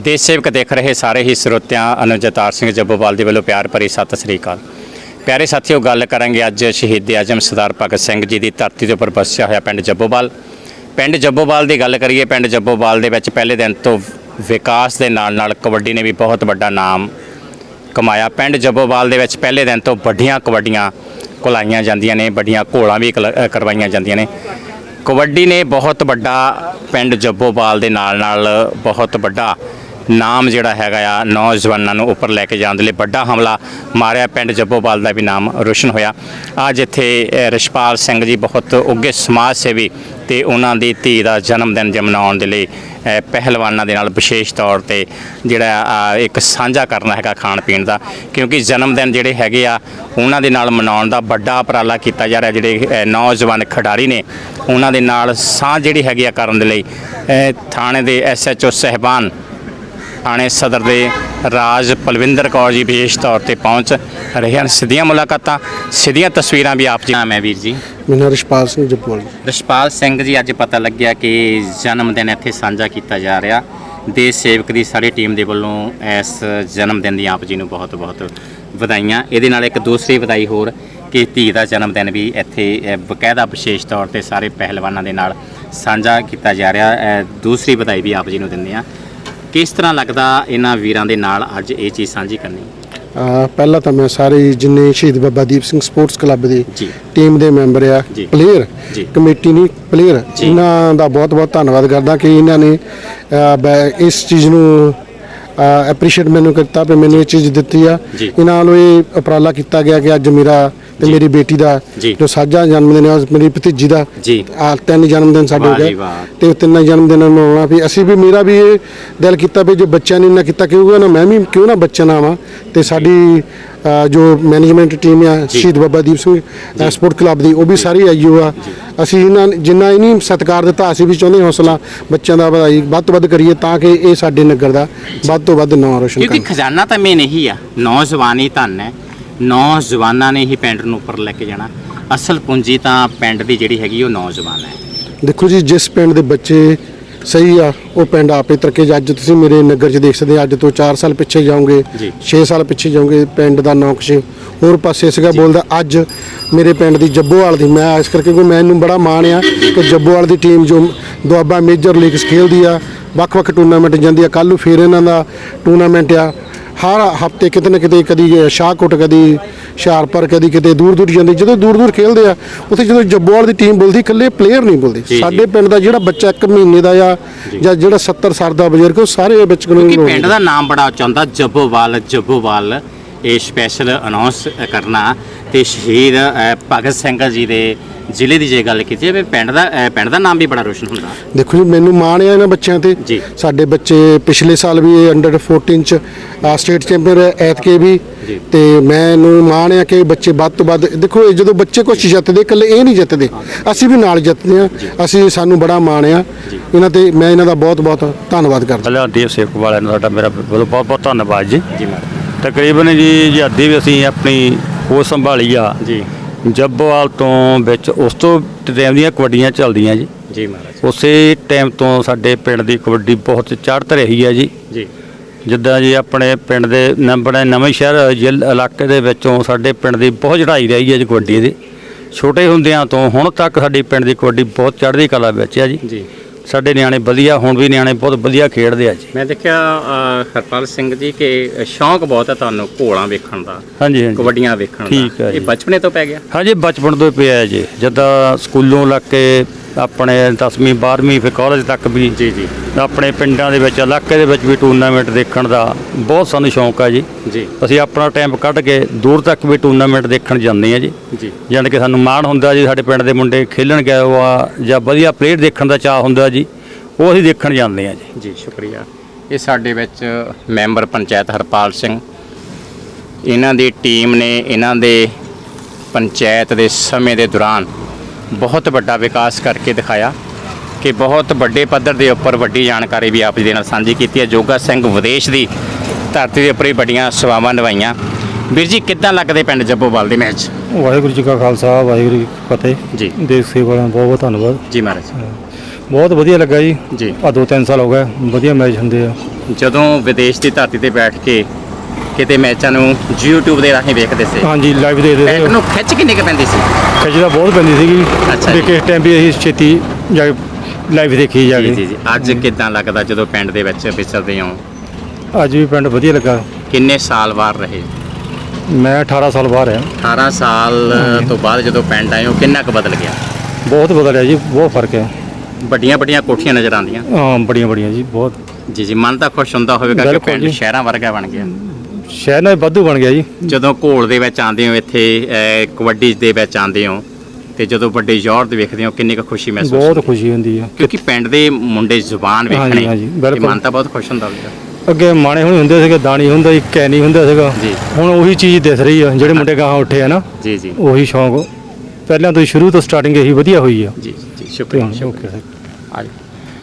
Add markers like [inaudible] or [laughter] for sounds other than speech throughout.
ਦੇਸ਼ ਸੇਵਕ ਦੇਖ ਰਹੇ ਸਾਰੇ ਹੀ ਸਰੋਤਿਆਂ ਅਨੁਜਤਾਰ ਸਿੰਘ ਜੱਬੋਵਾਲ ਦੇ ਵੱਲੋਂ ਪਿਆਰ ਭਰੀ ਸਤਿ ਸ੍ਰੀ ਅਕਾਲ। ਪਿਆਰੇ ਸਾਥੀਓ, ਗੱਲ ਕਰਾਂਗੇ ਅੱਜ ਸ਼ਹੀਦ ਆਜਮ ਸਰਦਾਰ ਭਗਤ ਸਿੰਘ ਜੀ ਦੀ ਧਰਤੀ ਦੇ ਉੱਪਰ ਵਸਿਆ ਹੋਇਆ ਪਿੰਡ ਜੱਬੋਵਾਲ। ਪਿੰਡ ਜੱਬੋਵਾਲ ਦੀ ਗੱਲ ਕਰੀਏ, ਪਿੰਡ ਜੱਬੋਵਾਲ ਦੇ ਵਿੱਚ ਪਹਿਲੇ ਦਿਨ ਤੋਂ ਵਿਕਾਸ ਦੇ ਨਾਲ ਨਾਲ ਕਬੱਡੀ ਨੇ ਵੀ ਬਹੁਤ ਵੱਡਾ ਨਾਮ ਕਮਾਇਆ। ਪਿੰਡ ਜੱਬੋਵਾਲ ਦੇ ਵਿੱਚ ਪਹਿਲੇ ਦਿਨ ਤੋਂ ਵੱਡੀਆਂ ਕਬੱਡੀਆਂ ਕੁਲਾਈਆਂ ਜਾਂਦੀਆਂ ਨੇ, ਵੱਡੀਆਂ ਘੋਲਾਂ ਵੀ ਕਲ- ਕਰਵਾਈਆਂ ਜਾਂਦੀਆਂ ਨੇ। ਕਬੱਡੀ ਨੇ ਬਹੁਤ ਵੱਡਾ ਪਿੰਡ ਜੱਬੋਵਾਲ ਦੇ ਨਾਲ ਨਾਲ ਬਹੁਤ ਵੱਡਾ ਨਾਮ ਜਿਹੜਾ ਹੈਗਾ ਆ ਨੌਜਵਾਨਾਂ ਨੂੰ ਉੱਪਰ ਲੈ ਕੇ ਜਾਣ ਦੇ ਲਈ ਵੱਡਾ ਹਮਲਾ ਮਾਰਿਆ। ਪਿੰਡ ਜੱਬੋਵਾਲ ਦਾ ਵੀ ਨਾਮ ਰੋਸ਼ਨ ਹੋਇਆ। ਅੱਜ ਇੱਥੇ ਅ, ਰਿਸ਼ਪਾਲ ਸਿੰਘ ਜੀ ਬਹੁਤ ਉੱਗੇ ਸਮਾਜ ਸੇਵੀ ਤੇ ਉਹਨਾਂ ਦੀ ਧੀ ਦਾ ਜਨਮ ਦਿਨ ਜ ਮਨਾਉਣ ਦੇ ਲਈ ਪਹਿਲਵਾਨਾਂ ਦੇ ਨਾਲ ਵਿਸ਼ੇਸ਼ ਤੌਰ ਤੇ ਜਿਹੜਾ ਅ, ਇੱਕ ਸਾਂਝਾ ਕਰਨਾ ਹੈਗਾ ਖਾਣ ਪੀਣ ਦਾ। ਕਿਉਂਕਿ ਜਨਮ ਦਿਨ ਜਿਹੜੇ ਹੈਗੇ ਆ ਉਹਨਾਂ ਦੇ ਨਾਲ ਮਨਾਉਣ ਦਾ ਵੱਡਾ ਉਪਰਾਲਾ ਕੀਤਾ ਜਾ ਰਿਹਾ। ਜਿਹੜੇ ਨੌਜਵਾਨ ਖਿਡਾਰੀ ਨੇ ਉਹਨਾਂ ਦੇ ਨਾਲ ਸਾਂਝ ਜਿਹੜੀ ਹੈਗੀ ਆ ਕਰਨ ਦੇ ਲਈ ਥਾਣੇ ਦੇ ਐਸਐਚਓ ਸਹਿਬਾਨ ਥਾਣੇ ਸਦਰ ਦੇ ਰਾਜ ਪਲਵਿੰਦਰ ਕੌਰ ਜੀ ਵਿਸ਼ੇਸ਼ ਤੌਰ ਤੇ ਪਹੁੰਚ ਰਹੇ ਹਨ। ਸਿੱਧੀਆਂ ਮੁਲਾਕਾਤਾਂ ਸਿੱਧੀਆਂ ਤਸਵੀਰਾਂ ਵੀ ਆਪ ਜੀ ਨਾਮ ਹੈ ਵੀਰ ਜੀ। ਮੇਰਾ ਰਿਸ਼ਪਾਲ ਸਿੰਘ ਜੱਪੋਲ ਰਸ਼ਪਾਲ ਸਿੰਘ ਜੀ ਅੱਜ ਪਤਾ ਲੱਗਿਆ ਕਿ ਜਨਮ ਦਿਨ ਇੱਥੇ ਸਾਂਝਾ ਕੀਤਾ ਜਾ ਰਿਹਾ। ਦੇਸ਼ ਸੇਵਕ ਦੀ ਸਾਰੀ ਟੀਮ ਦੇ ਵੱਲੋਂ ਇਸ ਜਨਮ ਦਿਨ ਦੀ ਆਪ ਜੀ ਨੂੰ ਬਹੁਤ ਬਹੁਤ ਵਧਾਈਆਂ। ਇਹਦੇ ਨਾਲ ਇੱਕ ਦੂਸਰੀ ਵਧਾਈ ਹੋਰ ਕਿ ਧੀ ਦਾ ਜਨਮ ਦਿਨ ਵੀ ਇੱਥੇ ਬਕਾਇਦਾ ਵਿਸ਼ੇਸ਼ ਤੌਰ ਤੇ ਸਾਰੇ ਪਹਿਲਵਾਨਾਂ ਦੇ ਨਾਲ ਸਾਂਝਾ ਕੀਤਾ ਜਾ ਰਿਹਾ। ਦੂਸਰੀ ਵਧਾਈ ਵੀ ਆਪ ਜੀ ਨੂੰ ਦਿੰਦੇ ਆ ਕਿਸ ਤਰ੍ਹਾਂ ਲੱਗਦਾ ਇਹਨਾਂ ਵੀਰਾਂ ਦੇ ਨਾਲ ਅੱਜ ਇਹ ਚੀਜ਼ ਸਾਂਝੀ ਕਰਨੀ ਪਹਿਲਾਂ ਤਾਂ ਮੈਂ ਸਾਰੇ ਜਿੰਨੇ ਸ਼ਹੀਦ ਬਾਬਾ ਦੀਪ ਸਿੰਘ ਸਪੋਰਟਸ ਕਲੱਬ ਦੇ ਜੀ ਟੀਮ ਦੇ ਮੈਂਬਰ ਆ ਜੀ। ਪਲੇਅਰ ਜੀ। ਕਮੇਟੀ ਨਹੀਂ ਪਲੇਅਰ ਜੀ। ਇਹਨਾਂ ਦਾ ਬਹੁਤ ਬਹੁਤ ਧੰਨਵਾਦ ਕਰਦਾ ਕਿ ਇਹਨਾਂ ਨੇ ਅਹ, ਬੈ- ਇਸ ਚੀਜ਼ ਨੂੰ ਐਪਰੀਸ਼ੀਏਟ ਮੈਨੂੰ ਕੀਤਾ ਵੀ ਮੈਨੂੰ ਇਹ ਚੀਜ਼ ਦਿੱਤੀ ਆ ਜੀ। ਇਹਨਾਂ ਵੱਲੋਂ ਇਹ ਉਪਰਾਲਾ ਕੀਤਾ ਗਿਆ ਕਿ ਅੱਜ ਮੇਰਾ ਤੇ। ਮੇਰੀ ਬੇਟੀ ਦਾ ਜੀ। ਜੋ ਸਾਂਝਾ ਜਨਮ ਦਿਨ ਹੈ ਮੇਰੀ ਭਤੀਜੀ ਦਾ ਜੀ। ਆ ਤਿੰਨ ਜਨਮ ਦਿਨ ਸਾਡੇ ਹੋ ਵਾਹ ਜੀ ਗਏ। ਵਾਹ। ਤੇ ਉਹ ਤਿੰਨਾਂ ਜਨਮ ਦਿਨਾਂ ਨੂੰ ਮਨਾਉਣਾ ਵੀ ਅਸੀਂ ਵੀ ਮੇਰਾ ਵੀ ਇਹ ਦਿਲ ਕੀਤਾ ਵੀ ਜੇ ਬੱਚਿਆਂ ਨੇ ਨਾ ਕੀਤਾ ਕਿਉਂਕਿ ਨਾ ਮੈਂ ਵੀ ਕਿਉਂ ਨਾ ਬੱਚਾ ਨਾ ਆਵਾਂ? ਤੇ ਸਾਡੀ ਅ, ਜੋ ਮੈਨੇਜਮੈਂਟ ਟੀਮ ਆ ਸ਼ਹੀਦ ਬਾਬਾ ਦੀਪ ਸਿੰਘ ਅ, ਸਪੋਰਟ ਕਲੱਬ ਦੀ ਉਹ ਵੀ ਸਾਰੀ ਆਈਓ ਆ। ਅਸੀਂ ਇਹਨਾਂ ਜਿੰਨਾ ਇਹਨੀ ਸਤਿਕਾਰ ਦਿੱਤਾ ਅਸੀਂ ਵੀ ਚਾਹੁੰਦੇ ਹਾਂ ਹੌਸਲਾ ਬੱਚਿਆਂ ਦਾ ਵਧਾਈ ਵੱਧ ਤੋਂ ਵੱਧ ਕਰੀਏ ਤਾਂ ਕਿ ਇਹ ਸਾਡੇ ਨਗਰ ਦਾ ਵੱਧ ਤੋਂ ਵੱਧ ਨਾਂ ਰੋਸ਼ਨ ਕਿਉਂਕਿ ਕਰਨ। ਖਜ਼ਾਨਾ ਤਾਂ ਮੇਨ ਇਹੀ ਆ ਨੌਜਵਾਨ ਧਨ ਹੈ। ਨੌਜਵਾਨਾਂ ਨੇ ਹੀ ਪਿੰਡ ਨੂੰ ਉੱਪਰ ਲੈ ਕੇ ਜਾਣਾ। ਅਸਲ ਪੂੰਜੀ ਤਾਂ ਪਿੰਡ ਦੀ ਜਿਹੜੀ ਹੈਗੀ ਉਹ ਨੌਜਵਾਨ ਹੈ। ਦੇਖੋ ਜੀ ਜਿਸ ਪਿੰਡ ਦੇ ਬੱਚੇ ਸਹੀ ਆ ਉਹ ਪਿੰਡ ਆਪੇ ਤਰੱਕੀ ਅੱਜ ਤੁਸੀਂ ਮੇਰੇ ਨਗਰ 'ਚ ਦੇਖ ਸਕਦੇ ਆ, ਅੱਜ ਤੋਂ 4 ਸਾਲ ਪਿੱਛੇ ਜਾਓਗੇ ਜੀ। 6 ਸਾਲ ਪਿੱਛੇ ਜਾਓਗੇ ਪਿੰਡ ਦਾ ਨਾਂ ਕੁਛ ਹੋਰ ਪਾਸੇ ਸੀਗਾ ਬੋਲਦਾ ਅੱਜ ਮੇਰੇ ਪਿੰਡ ਦੀ ਜੱਬੋਵਾਲ ਦੀ ਮੈਂ ਇਸ ਕਰਕੇ ਕੋਈ ਮੈਨੂੰ ਬੜਾ ਮਾਣ ਆ ਕਿ ਜੱਬੋਵਾਲ ਦੀ ਟੀਮ ਜੋ ਦੁਆਬਾ ਮੇਜਰ ਲੀਗਸ ਖੇਲਦੀ ਆ ਵੱਖ-ਵੱਖ ਟੂਰਨਾਮੈਂਟ ਜਾਂਦੀ ਆ ਕੱਲ ਨੂੰ ਫੇਰ ਇਹਨਾਂ ਦਾ ਟੂਰਨਾਮੈਂਟ ਆ। ਹਰ ਹਫ਼ਤੇ ਕਿਤੇ ਨਾ ਕਿਤੇ ਕਦੀ ਸ਼ਾਹਕੋਟ ਕਦੀ ਹੁਸ਼ਿਆਰਪੁਰ ਕਦੀ ਕਿਤੇ ਦੂਰ ਦੂਰ ਜਾਂਦੇ। ਜਦੋਂ ਦੂਰ ਦੂਰ ਖੇਲਦੇ ਆ ਉੱਥੇ ਜਦੋਂ ਜੱਬੋਵਾਲ ਦੀ ਟੀਮ ਬੋਲਦੀ ਇਕੱਲੇ ਪਲੇਅਰ ਨਹੀਂ ਬੋਲਦੇ। ਸਾਡੇ ਪਿੰਡ ਦਾ ਜਿਹੜਾ ਬੱਚਾ 1 ਮਹੀਨੇ ਦਾ ਆ ਜਾਂ। ਜਿਹੜਾ 70 ਸਾਲ ਦਾ ਬਜ਼ੁਰਗ ਉਹ ਸਾਰੇ ਵਿੱਚ ਕਿਉਂਕਿ ਪਿੰਡ ਦਾ ਨਾਮ ਬੜਾ ਉੱਚਾ ਹੁੰਦਾ ਜੱਬੋਵਾਲ ਜੱਬੋਵਾਲ। ਇਹ ਸਪੈਸ਼ਲ ਅਨਾਉਂਸ ਕਰਨਾ ਤੇ ਸ਼ਹੀਦ ਭਗਤ ਸਿੰਘ ਜੀ ਦੇ ਜ਼ਿਲ੍ਹੇ ਦੀ ਜੇ ਗੱਲ ਕੀਤੀ ਜਾਵੇ ਪਿੰਡ ਦਾ ਪਿੰਡ ਦਾ ਨਾਮ ਵੀ ਬੜਾ ਰੋਸ਼ਨ ਹੁੰਦਾ। ਦੇਖੋ ਜੀ ਮੈਨੂੰ ਮਾਣ ਆ ਇਹਨਾਂ ਬੱਚਿਆਂ ਤੇ। ਜੀ। ਸਾਡੇ ਬੱਚੇ ਪਿਛਲੇ ਸਾਲ ਵੀ ਅੰਡਰ 14 ਚ ਸਟੇਟ ਚੈਂਪੀਅਨ ਐਤਕੇ ਵੀ। ਜੀ। ਤੇ ਮੈਨੂੰ ਮਾਣ ਆ ਕਿ ਬੱਚੇ ਵੱਧ ਤੋਂ ਵੱਧ ਦੇਖੋ ਇਹ ਜਦੋਂ ਬੱਚੇ ਕੁਛ ਜਿੱਤਦੇ ਇਕੱਲੇ ਇਹ ਨਹੀਂ ਜਿੱਤਦੇ। ਅਸੀਂ ਵੀ ਨਾਲ ਜਿੱਤਦੇ ਆ ਅਸੀਂ ਸਾਨੂੰ ਬੜਾ ਮਾਣ ਆ। ਇਹਨਾਂ ਤੇ ਮੈਂ ਇਹਨਾਂ ਦਾ ਬਹੁਤ ਬਹੁਤ ਧੰਨਵਾਦ ਕਰਦਾ। ਪਹਿਲਾਂ ਦੇਵ ਸੇਵਕ ਵਾਲਿਆਂ ਨੂੰ ਸਾਡਾ ਮੇਰਾ ਬਹੁਤ ਬਹੁਤ ਧੰਨਵਾਦ ਜੀ। ਜੀ ਮਹਾਰਾਜ ਤਕਰੀਬਨ ਜੀ ਜਹਾਦੀ ਵੀ ਅਸੀਂ ਆਪਣੀ ਉਹ ਸੰਭਾਲੀ ਆ। ਜੀ। ਜੱਬੋਵਾਲ ਤੋਂ ਵਿੱਚ ਉਸ ਤੋਂ ਟਾਈਮ ਦੀਆਂ ਕਬੱਡੀਆਂ ਚੱਲਦੀਆਂ ਜੀ। ਜੀ ਮਹਾਰਾਜ। ਉਸੇ ਟਾਈਮ ਤੋਂ ਸਾਡੇ ਪਿੰਡ ਦੀ ਕਬੱਡੀ ਬਹੁਤ ਚੜ੍ਹਤ ਰਹੀ ਹੈ ਜੀ। ਜੀ। ਜਿੱਦਾਂ ਜੀ ਆਪਣੇ ਪਿੰਡ ਦੇ ਨੰਬੜੇ ਨਵੇਂ ਸ਼ਹਿਰ ਜ਼ਿਲ੍ਹਾ ਇਲਾਕੇ ਦੇ ਵਿੱਚੋਂ ਸਾਡੇ ਪਿੰਡ ਦੀ ਬਹੁਤ ਚੜ੍ਹਾਈ ਰਹੀ ਹੈ ਜੀ ਕਬੱਡੀ ਦੀ। ਛੋਟੇ ਹੁੰਦਿਆਂ ਤੋਂ ਹੁਣ ਤੱਕ ਸਾਡੀ ਪਿੰਡ ਦੀ ਕਬੱਡੀ ਬਹੁਤ ਚੜ੍ਹਦੀ ਕਲਾ ਵਿੱਚ ਹੈ ਜੀ। ਜੀ। ਸਾਡੇ ਨਿਆਣੇ ਵਧੀਆ ਹੁਣ ਵੀ ਨਿਆਣੇ ਬਹੁਤ ਵਧੀਆ ਖੇਡਦੇ ਆ ਜੀ। ਮੈਂ ਦੇਖਿਆ ਅ, ਹਰਪਾਲ ਸਿੰਘ ਜੀ ਕਿ ਸ਼ੌਂਕ ਬਹੁਤ ਹੈ ਤੁਹਾਨੂੰ ਘੋਲਾਂ ਵੇਖਣ ਦਾ ਹਾਂਜੀ ਹਾਂਜੀ। ਕਬੱਡੀਆਂ ਵੇਖਣ ਦਾ। ਠੀਕ ਹੈ ਇਹ ਜੀ। ਬਚਪਨੇ ਤੋਂ ਪੈ ਗਿਆ? ਹਾਂਜੀ ਬਚਪਨ ਤੋਂ ਹੀ ਪਿਆ ਹੈ ਜੀ। ਜਿੱਦਾਂ ਸਕੂਲੋਂ ਲੱਗ ਕੇ ਆਪਣੇ 10ਵੀਂ 12ਵੀਂ ਫਿਰ ਕਾਲਜ ਤੱਕ ਵੀ ਜੀ ਜੀ। ਆਪਣੇ ਪਿੰਡਾਂ ਦੇ ਵਿੱਚ ਇਲਾਕੇ ਦੇ ਵਿੱਚ ਵੀ ਟੂਰਨਾਮੈਂਟ ਦੇਖਣ ਦਾ ਬਹੁਤ ਸਾਨੂੰ ਸ਼ੌਂਕ ਹੈ ਜੀ। ਜੀ। ਅਸੀਂ ਆਪਣਾ ਟਾਈਮ ਕੱਢ ਕੇ ਦੂਰ ਤੱਕ ਵੀ ਟੂਰਨਾਮੈਂਟ ਦੇਖਣ ਜਾਂਦੇ ਆ ਜੀ। ਜੀ। ਜਾਣੀ ਕਿ ਸਾਨੂੰ ਮਾਣ ਹੁੰਦਾ ਜੀ ਸਾਡੇ ਪਿੰਡ ਦੇ ਮੁੰਡੇ ਖੇਲਣ ਗਏ ਆ ਜਾਂ ਵਧੀਆ ਪਲੇਅਰ ਦੇਖਣ ਦਾ ਚਾਹ ਹੁੰਦਾ ਜੀ ਉਹ ਅਸੀਂ ਦੇਖਣ ਜਾਂਦੇ ਆ ਜੀ। ਜੀ ਸ਼ੁਕਰੀਆ। ਇਹ ਸਾਡੇ ਵਿੱਚ ਮੈਂਬਰ ਪੰਚਾਇਤ ਹਰਪਾਲ ਸਿੰਘ। ਇਹਨਾਂ ਦੀ ਟੀਮ ਨੇ ਇਹਨਾਂ ਦੇ ਪੰਚਾਇਤ ਦੇ ਸਮੇਂ ਦੇ ਦੌਰਾਨ ਬਹੁਤ ਵੱਡਾ ਵਿਕਾਸ ਕਰਕੇ ਦਿਖਾਇਆ ਕਿ ਬਹੁਤ ਵੱਡੇ ਪੱਧਰ ਦੇ ਉੱਪਰ ਵੱਡੀ ਜਾਣਕਾਰੀ ਵੀ ਆਪ ਜੀ ਦੇ ਨਾਲ ਸਾਂਝੀ ਕੀਤੀ ਹੈ। ਜੋਗਾ ਸਿੰਘ ਵਿਦੇਸ਼ ਦੀ ਧਰਤੀ ਦੇ ਉੱਪਰ ਹੀ ਵੱਡੀਆਂ ਸੇਵਾਵਾਂ ਨਿਭਾਈਆਂ। ਵੀਰ ਜੀ ਕਿੱਦਾਂ ਲੱਗਦੇ ਪਿੰਡ ਜੱਬੋਵਾਲ ਦੇ ਮੈਚ? ਵਾਹਿਗੁਰੂ ਜੀ ਕਾ ਖਾਲਸਾ ਵਾਹਿਗੁਰੂ ਜੀ ਕੀ ਫਤਿਹ। ਜੀ। ਦੇਖ ਸੇਵਾ ਦਾ ਬਹੁਤ ਬਹੁਤ ਧੰਨਵਾਦ। ਜੀ ਮਹਾਰਾਜ। ਬਹੁਤ ਵਧੀਆ ਲੱਗਾ ਜੀ। ਜੀ। ਆ ਦੋ ਤਿੰਨ ਸਾਲ ਹੋ ਗਏ ਵਧੀਆ ਮੈਚ ਹੁੰਦੇ ਆ। ਜਦੋਂ ਵਿਦੇਸ਼ ਦੀ ਧਰਤੀ ਤੇ ਬੈਠ ਕੇ ਕਿਤੇ ਮੈਚਾਂ ਨੂੰ YouTube ਦੇ ਰਾਹੀਂ ਵੇਖਦੇ ਸੀ। ਹਾਂਜੀ ਲਾਈਵ ਦੇ ਦੇ ਪੈਂਟ ਨੂੰ ਖਿੱਚ ਕਿੰਨੀ ਕੁ ਪੈਂਦੀ ਸੀ? ਖਿੱਚਦਾ ਬਹੁਤ ਪੈਂਦੀ ਸੀਗੀ। ਅੱਛਾ ਵੀ ਜੀ। ਕਿਸ ਟਾਈਮ ਵੀ ਅਸੀਂ ਛੇਤੀ ਜਾ ਕੇ ਲਾਈਵ ਦੇਖੀ ਜਾ ਜੀ ਕੇ। ਜੀ ਜੀ ਅੱਜ ਕਿਦਾਂ ਲੱਗਦਾ ਜਦੋਂ ਪਿੰਡ ਦੇ ਵਿੱਚ ਵਿਚਰਦੇ ਹੋ? ਅੱਜ ਵੀ ਪਿੰਡ ਵਧੀਆ ਲੱਗਾ। ਕਿੰਨੇ ਸਾਲ ਬਾਹਰ ਰਹੇ? ਮੈਂ 18 ਸਾਲ ਬਾਹਰ ਆ 18 ਸਾਲ ਤੋਂ ਬਾਅਦ ਜਦੋਂ ਪਿੰਡ ਆਏ ਹੋ ਕਿੰਨਾ ਕੁ ਬਦਲ ਗਿਆ? ਬਹੁਤ ਬਦਲਿਆ ਜੀ ਬਹੁਤ ਫ਼ਰਕ ਹੈ। ਵੱਡੀਆਂ ਵੱਡੀਆਂ ਕੋਠੀਆਂ ਨਜ਼ਰ ਆਉਂਦੀਆਂ। ਹਾਂ ਬੜੀਆਂ ਬੜੀਆਂ ਜੀ ਬਹੁਤ। ਜੀ ਜੀ ਮਨ ਤਾਂ ਖੁਸ਼ ਹੁੰਦਾ ਹੋਵੇਗਾ ਕਿ ਬਿਲਕੁਲ ਪਿੰਡ ਜੀ। ਸ਼ਹਿਰਾਂ ਵਰਗਾ ਬਣ ਗਿਆ। ਸ਼ਹਿਰ ਨਾਲ ਵਾਧੂ ਬਣ ਗਿਆ ਜੀ। ਜਦੋਂ ਘੋਲ ਦੇ ਵਿੱਚ ਆਉਂਦੇ ਹੋ ਇੱਥੇ ਅਹ, ਕਬੱਡੀ ਦੇ ਵਿੱਚ ਆਉਂਦੇ ਹੋ ਤੇ ਜਦੋਂ ਵੱਡੇ ਯੋਰ ਦੇ ਵੇਖਦੇ ਹੋ ਕਿੰਨੀ ਕੁ ਖੁਸ਼ੀ ਮਹਿਸੂਸ ਬਹੁਤ ਹੁੰਦੀ ਹੈ? ਖੁਸ਼ੀ ਹੁੰਦੀ ਆ ਕਿਉਂਕਿ ਪਿੰਡ ਦੇ ਮੁੰਡੇ ਜ਼ੁਬਾਨ ਹਾਂਜੀ, ਵੇਖਣੇ ਹਾਂਜੀ, ਬਿਲਕੁਲ। ਮਨ ਤਾਂ ਬਹੁਤ ਖੁਸ਼ ਹੁੰਦਾ ਹੋਵੇਗਾ। ਅੱਗੇ ਮਾਣੇ ਹੁਣ ਹੁੰਦੇ ਸੀਗੇ ਦਾਣੀ ਹੁੰਦਾ ਸੀ ਕੈਨੀ ਹੁੰਦਾ ਸੀਗਾ। ਜੀ। ਹੁਣ ਉਹੀ ਚੀਜ਼ ਦਿਸ ਰਹੀ ਆ ਜਿਹੜੇ ਮੁੰਡੇ ਗਾਹਾਂ ਉੱਠੇ ਆ ਨਾ ਜੀ ਜੀ। ਉਹੀ ਸ਼ੌਂਕ। ਪਹਿਲਾਂ ਤੋਂ ਹੀ ਸ਼ੁਰੂ ਤੋਂ ਸਟਾਰਟਿੰਗ ਇਹੀ ਵਧੀਆ ਹੋਈ ਆ। ਜੀ ਜੀ ਸ਼ੁਕਰੀਆ ਸ਼ੁਕਰੀਆ। ਓਕੇ ਆ ਜਾਓ।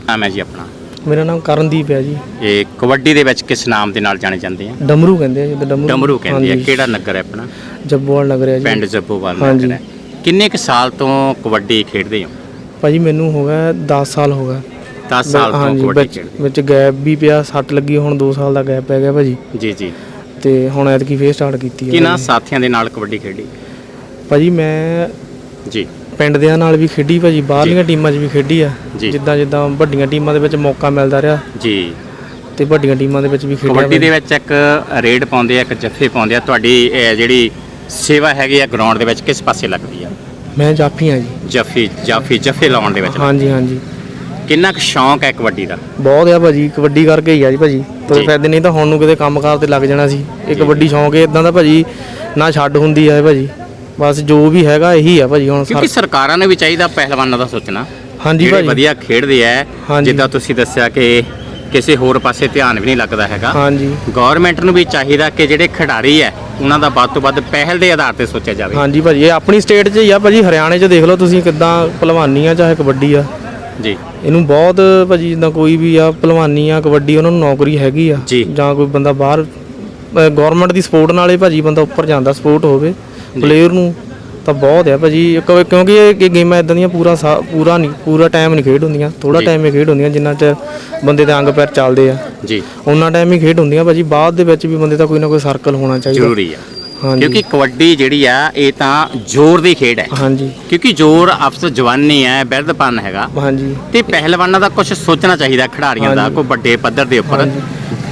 ਨਾਮ ਹੈ ਜੀ ਆਪਣਾ। ਮੇਰਾ ਨਾਮ ਕਰਨਦੀਪ ਹੈ ਜੀ। ਇਹ ਕਬੱਡੀ ਦੇ ਵਿੱਚ ਕਿਸ ਨਾਮ ਦੇ ਨਾਲ ਜਾਣੇ ਜਾਂਦੇ ਆ? ਡਮਰੂ ਕਹਿੰਦੇ ਆ ਜਿੱਦਾਂ ਡਮਰੂ। ਡਮਰੂ ਕਹਿੰਦੇ ਆ। ਹਾਂਜੀ, ਕਿਹੜਾ ਨਗਰ ਹੈ ਆਪਣਾ? ਜੱਬੋਵਾਲ ਨਗਰ ਹੈ ਜੀ। ਪਿੰਡ ਜੱਬੋਵਾਲ ਹਾਂਜੀ। ਨਗਰ ਹੈ। ਕਿੰਨੇ ਕੁ ਸਾਲ ਤੋਂ ਕਬੱਡੀ ਖੇਡਦੇ ਹੋ? ਭਾਜੀ ਮੈਨੂੰ ਹੋ ਗਿਆ 10 ਸਾਲ ਹੋ ਗਏ 10 ਸਾਲ ਤੋਂ ਹਾਂਜੀ ਕਬੱਡੀ ਵਿੱਚ ਖੇਡਦੇ ਵਿੱਚ ਗੈਪ ਵੀ ਪਿਆ ਸੱਟ ਲੱਗੀ ਹੁਣ 2 ਸਾਲ ਦਾ ਗੈਪ ਪੈ ਗਿਆ ਭਾਜੀ। ਜੀ ਜੀ। ਤੇ ਹੁਣ ਐਤਕੀ ਫੇਰ ਸਟਾਰਟ ਕੀਤੀ ਹੈ ਕਿਹਨਾਂ ਭਾਜੀ। ਸਾਥੀਆਂ ਦੇ ਨਾਲ ਕਬੱਡੀ ਖੇਡੀ? ਭਾਜੀ ਮੈਂ ਜੀ। ਪਿੰਡ ਦਿਆਂ ਨਾਲ ਵੀ ਖੇਡੀ ਭਾਜੀ ਬਾਹਰਲੀਆਂ ਟੀਮਾਂ 'ਚ ਵੀ ਖੇਡੀ ਆ। ਜੀ। ਜਿੱਦਾਂ ਜਿੱਦਾਂ ਵੱਡੀਆਂ ਟੀਮਾਂ ਦੇ ਵਿੱਚ ਮੌਕਾ ਮਿਲਦਾ ਰਿਹਾ। ਜੀ। ਤੇ ਵੱਡੀਆਂ ਟੀਮਾਂ ਦੇ ਵਿੱਚ ਵੀ ਖੇਡਿਆ ਕਬੱਡੀ ਦੇ। ਵਿੱਚ ਇੱਕ ਰੇਡ ਪਾਉਂਦੇ ਆ ਇੱਕ ਜੱਫੇ ਪਾਉਂਦੇ ਆ। ਤੁਹਾਡੀ ਜਿਹੜੀ ਸੇਵਾ ਹੈਗੀ ਆ ਗਰਾਊਂਡ ਦੇ ਵਿੱਚ ਕਿਸ ਪਾਸੇ ਲੱਗਦੀ ਆ? ਮੈਂ ਜਾਫੀ ਆ ਜੀ। ਜੱਫੀ ਜਾਫੀ ਜੱਫੇ ਲਾਉਣ ਦੇ ਵਿੱਚ ਹਾਂਜੀ ਹਾਂਜੀ। ਕਿੰਨਾ ਕੁ ਸ਼ੌਂਕ ਹੈ ਕਬੱਡੀ ਦਾ? ਬਹੁਤ ਆ ਭਾਜੀ ਕਬੱਡੀ ਕਰਕੇ ਹੀ ਆ ਜੀ ਭਾਜੀ। ਜੀ। ਤੇ ਫਾਇਦੇ ਨਹੀਂ ਤਾਂ ਹੁਣ ਨੂੰ ਕਿਤੇ ਕੰਮਕਾਰ ਤੇ ਲੱਗ ਜਾਣਾ ਸੀ। ਇਹ ਕਬੱਡੀ ਸ਼ੌਂਕ ਹੈ ਇਦਾਂ ਦਾ ਭਾਜੀ ਨਾ ਛੱਡ ਹੁੰਦੀ ਆ ਇਹ ਭਾਜੀ। ਬਸ ਜੋ ਵੀ ਹੈਗਾ ਇਹੀ ਆ ਭਾਜੀ ਹੁਣ ਕਿਉਂਕਿ ਸਰ- ਸਰਕਾਰਾਂ ਨੂੰ ਵੀ ਚਾਹੀਦਾ ਪਹਿਲਵਾਨਾਂ ਦਾ ਸੋਚਣਾ। ਹਾਂਜੀ ਜਿਹੜੇ ਭਾਜੀ। ਵਧੀਆ ਖੇਡਦੇ ਆ ਹਾਂਜੀ। ਜਿੱਦਾਂ ਤੁਸੀਂ ਦੱਸਿਆ ਕਿ ਕਿਸੇ ਹੋਰ ਪਾਸੇ ਧਿਆਨ ਵੀ ਨਹੀਂ ਲੱਗਦਾ ਹੈਗਾ। ਹਾਂਜੀ। ਗਵਰਨਮੈਂਟ ਨੂੰ ਵੀ ਚਾਹੀਦਾ ਕਿ ਜਿਹੜੇ ਖਿਡਾਰੀ ਹੈ ਉਹਨਾਂ ਦਾ ਵੱਧ ਤੋਂ ਵੱਧ ਪਹਿਲ ਦੇ ਆਧਾਰ ਤੇ ਸੋਚਿਆ ਜਾਵੇ। ਹਾਂਜੀ ਭਾਜੀ ਇਹ ਆਪਣੀ ਸਟੇਟ 'ਚ ਹੀ ਆ ਭਾਜੀ ਹਰਿਆਣੇ 'ਚ ਦੇਖ ਲਓ ਤੁਸੀਂ ਕਿੱਦਾਂ ਭਲਵਾਨੀ ਆ ਚਾਹੇ ਕਬੱਡੀ ਆ। ਜੀ। ਇਹਨੂੰ ਬਹੁਤ ਭਾਜੀ ਜਿੱਦਾਂ ਕੋਈ ਵੀ ਆ ਭਲਵਾਨੀ ਆ ਕਬੱਡੀ ਉਹਨਾਂ ਨੂੰ ਨੌਕਰੀ ਹੈਗੀ ਆ। ਜੀ। ਜਾਂ ਕੋਈ ਬੰਦਾ ਬਾਹਰ ਗਵਰਨਮੈਂਟ ਦੀ ਸਪੋਰਟ ਨਾਲੇ ਭਾਜੀ ਬੰਦਾ ਉੱਪਰ ਜਾਂਦਾ ਸਪੋਰਟ ਹੋਵੇ। ਪਲੇਅਰ ਨੂੰ ਤਾਂ ਬਹੁਤ ਆ ਭਾਜੀ। ਕਿਉਂ- ਕਿਉਂਕਿ ਇਹ ਇਹ ਗੇਮਾਂ ਇਦਾਂ ਦੀਆਂ ਪੂਰਾ ਸਾ- ਪੂਰਾ ਨਹੀਂ ਪੂਰਾ ਟਾਈਮ ਨਹੀਂ ਖੇਡ ਹੁੰਦੀਆਂ। ਥੋੜਾ ਜੀ। ਟਾਈਮ ਹੀ ਖੇਡ ਹੁੰਦੀਆਂ ਜਿੰਨਾ ਚ ਬੰਦੇ ਦੇ ਅੰਗ ਪੈਰ ਚੱਲਦੇ ਆ। ਜੀ। ਉਹਨਾਂ ਟਾਈਮ ਹੀ ਖੇਡ ਹੁੰਦੀਆਂ ਭਾਜੀ। ਬਾਅਦ ਦੇ ਵਿੱਚ ਵੀ ਬੰਦੇ ਦਾ ਕੋਈ ਨਾ ਕੋਈ ਸਰਕਲ ਹੋਣਾ ਚਾਹੀਦਾ। ਜ਼ਰੂਰੀ ਆ। ਕਿਉਂਕਿ ਕਬੱਡੀ ਜਿਹੜੀ ਆ ਇਹ ਤਾਂ ਜ਼ੋਰ ਦੀ ਖੇਡ ਹੈ। ਹਾਂਜੀ। ਕਿਉਂਕਿ ਜ਼ੋਰ ਅਫਸਰ ਜਵਾਨੀ ਹੈ ਬਿਰਧਪਨ ਹੈਗਾ। ਹਾਂਜੀ। ਤੇ ਪਹਿਲਵਾਨਾਂ ਦਾ ਕੁਝ ਸੋਚਣਾ ਚਾਹੀਦਾ ਖਿਡਾਰੀਆਂ ਦਾ। ਕੋਈ ਵੱਡੇ ਪੱਧਰ ਦੇ ਉੱਪਰ।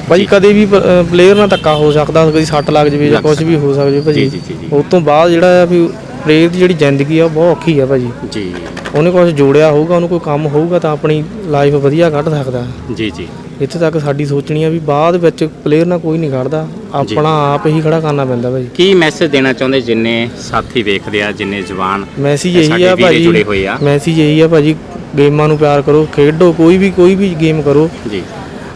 ਭਾਜੀ ਕਦੇ ਵੀ ਪਲੇਅਰ ਨਾਲ ਧੱਕਾ ਹੋ ਸਕਦਾ ਕਦੀ ਸੱਟ ਲੱਗ ਜਾਵੇ ਜਾਂ ਕੁਝ ਵੀ ਹੋ ਸਕਦਾ ਭਾਜੀ। ਉਸ ਤੋਂ ਬਾਅਦ ਜਿਹੜਾ ਆ ਵੀ ਪਲੇਅਰ ਦੀ ਜਿਹੜੀ ਜ਼ਿੰਦਗੀ ਆ ਬਹੁਤ ਔਖੀ ਆ ਭਾਜੀ। ਜੀ। ਉਹਨੇ ਕੁਝ ਜੋੜਿਆ ਹੋਊਗਾ ਉਹਨੂੰ ਕੋਈ ਕੰਮ ਹੋਊਗਾ ਤਾਂ ਆਪਣੀ ਲਾਈਫ ਵਧੀਆ ਕੱਢ ਸਕਦਾ। ਜੀ ਜੀ। ਇੱਥੇ ਤੱਕ ਸਾਡੀ ਸੋਚਣੀ ਆ ਵੀ ਬਾਅਦ ਵਿੱਚ ਪਲੇਅਰ ਨਾਲ ਕੋਈ ਨਹੀਂ ਖੜਦਾ ਆਪਣਾ ਆਪ ਹੀ ਖੜਾ ਕਰਨਾ ਪੈਂਦਾ ਭਾਜੀ ਕੀ ਮੈਸੇਜ ਦੇਣਾ ਚਾਹੁੰਦੇ ਜਿੰਨੇ ਸਾਥੀ ਵੇਖਦੇ ਆ ਜਿੰਨੇ ਜਵਾਨ ਮੈਸੇਜ ਇਹ ਆ ਭਾਜੀ ਜੁੜੇ ਹੋਏ ਆ। ਮੈਸੇਜ ਇਹੀ ਆ ਭਾਜੀ ਗੇਮਾਂ ਨੂੰ ਪਿਆਰ ਕਰੋ ਖੇਡੋ ਕੋਈ ਵੀ ਕੋਈ ਵੀ ਗੇਮ ਕਰੋ। ਜੀ।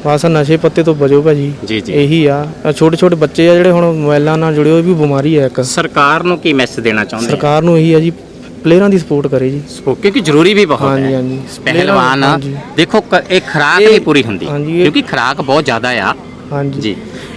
ਬਸ ਨਸ਼ੇ ਪੱਤੇ ਤੋਂ ਬਚੋ ਭਾਜੀ ਜੀ ਜੀ। ਇਹੀ ਆ। ਛੋਟੇ ਛੋਟੇ ਬੱਚੇ ਆ ਜਿਹੜੇ ਹੁਣ ਮੋਬਾਈਲਾਂ ਨਾਲ ਜੁੜੇ ਹੋਏ ਵੀ ਬਿਮਾਰੀ ਆ ਇੱਕ। ਸਰਕਾਰ ਨੂੰ ਕੀ ਮੈਸੇਜ ਦੇਣਾ ਚਾਹੁੰਦੇ? ਸਰਕਾਰ ਨੂੰ ਇਹੀ ਆ ਜੀ ਪਲੇਅਰਾਂ ਦੀ ਸਪੋਰਟ ਕਰੇ ਜੀ। ਸੋ ਕਿਉਂਕਿ ਜ਼ਰੂਰੀ ਵੀ ਬਹੁਤ ਹੈ। ਹਾਂਜੀ। ਪਹਿਲਵਾਨ ਹਾਂਜੀ। ਦੇਖੋ ਕ- ਇਹ ਖਰਾਕ ਨਹੀਂ ਪੂਰੀ ਹੁੰਦੀ ਹਾਂਜੀ, ਇਹ- ਕਿਉਂਕਿ ਖਰਾਕ ਬਹੁਤ ਜ਼ਿਆਦਾ ਆ। ਹਾਂਜੀ। ਜੀ।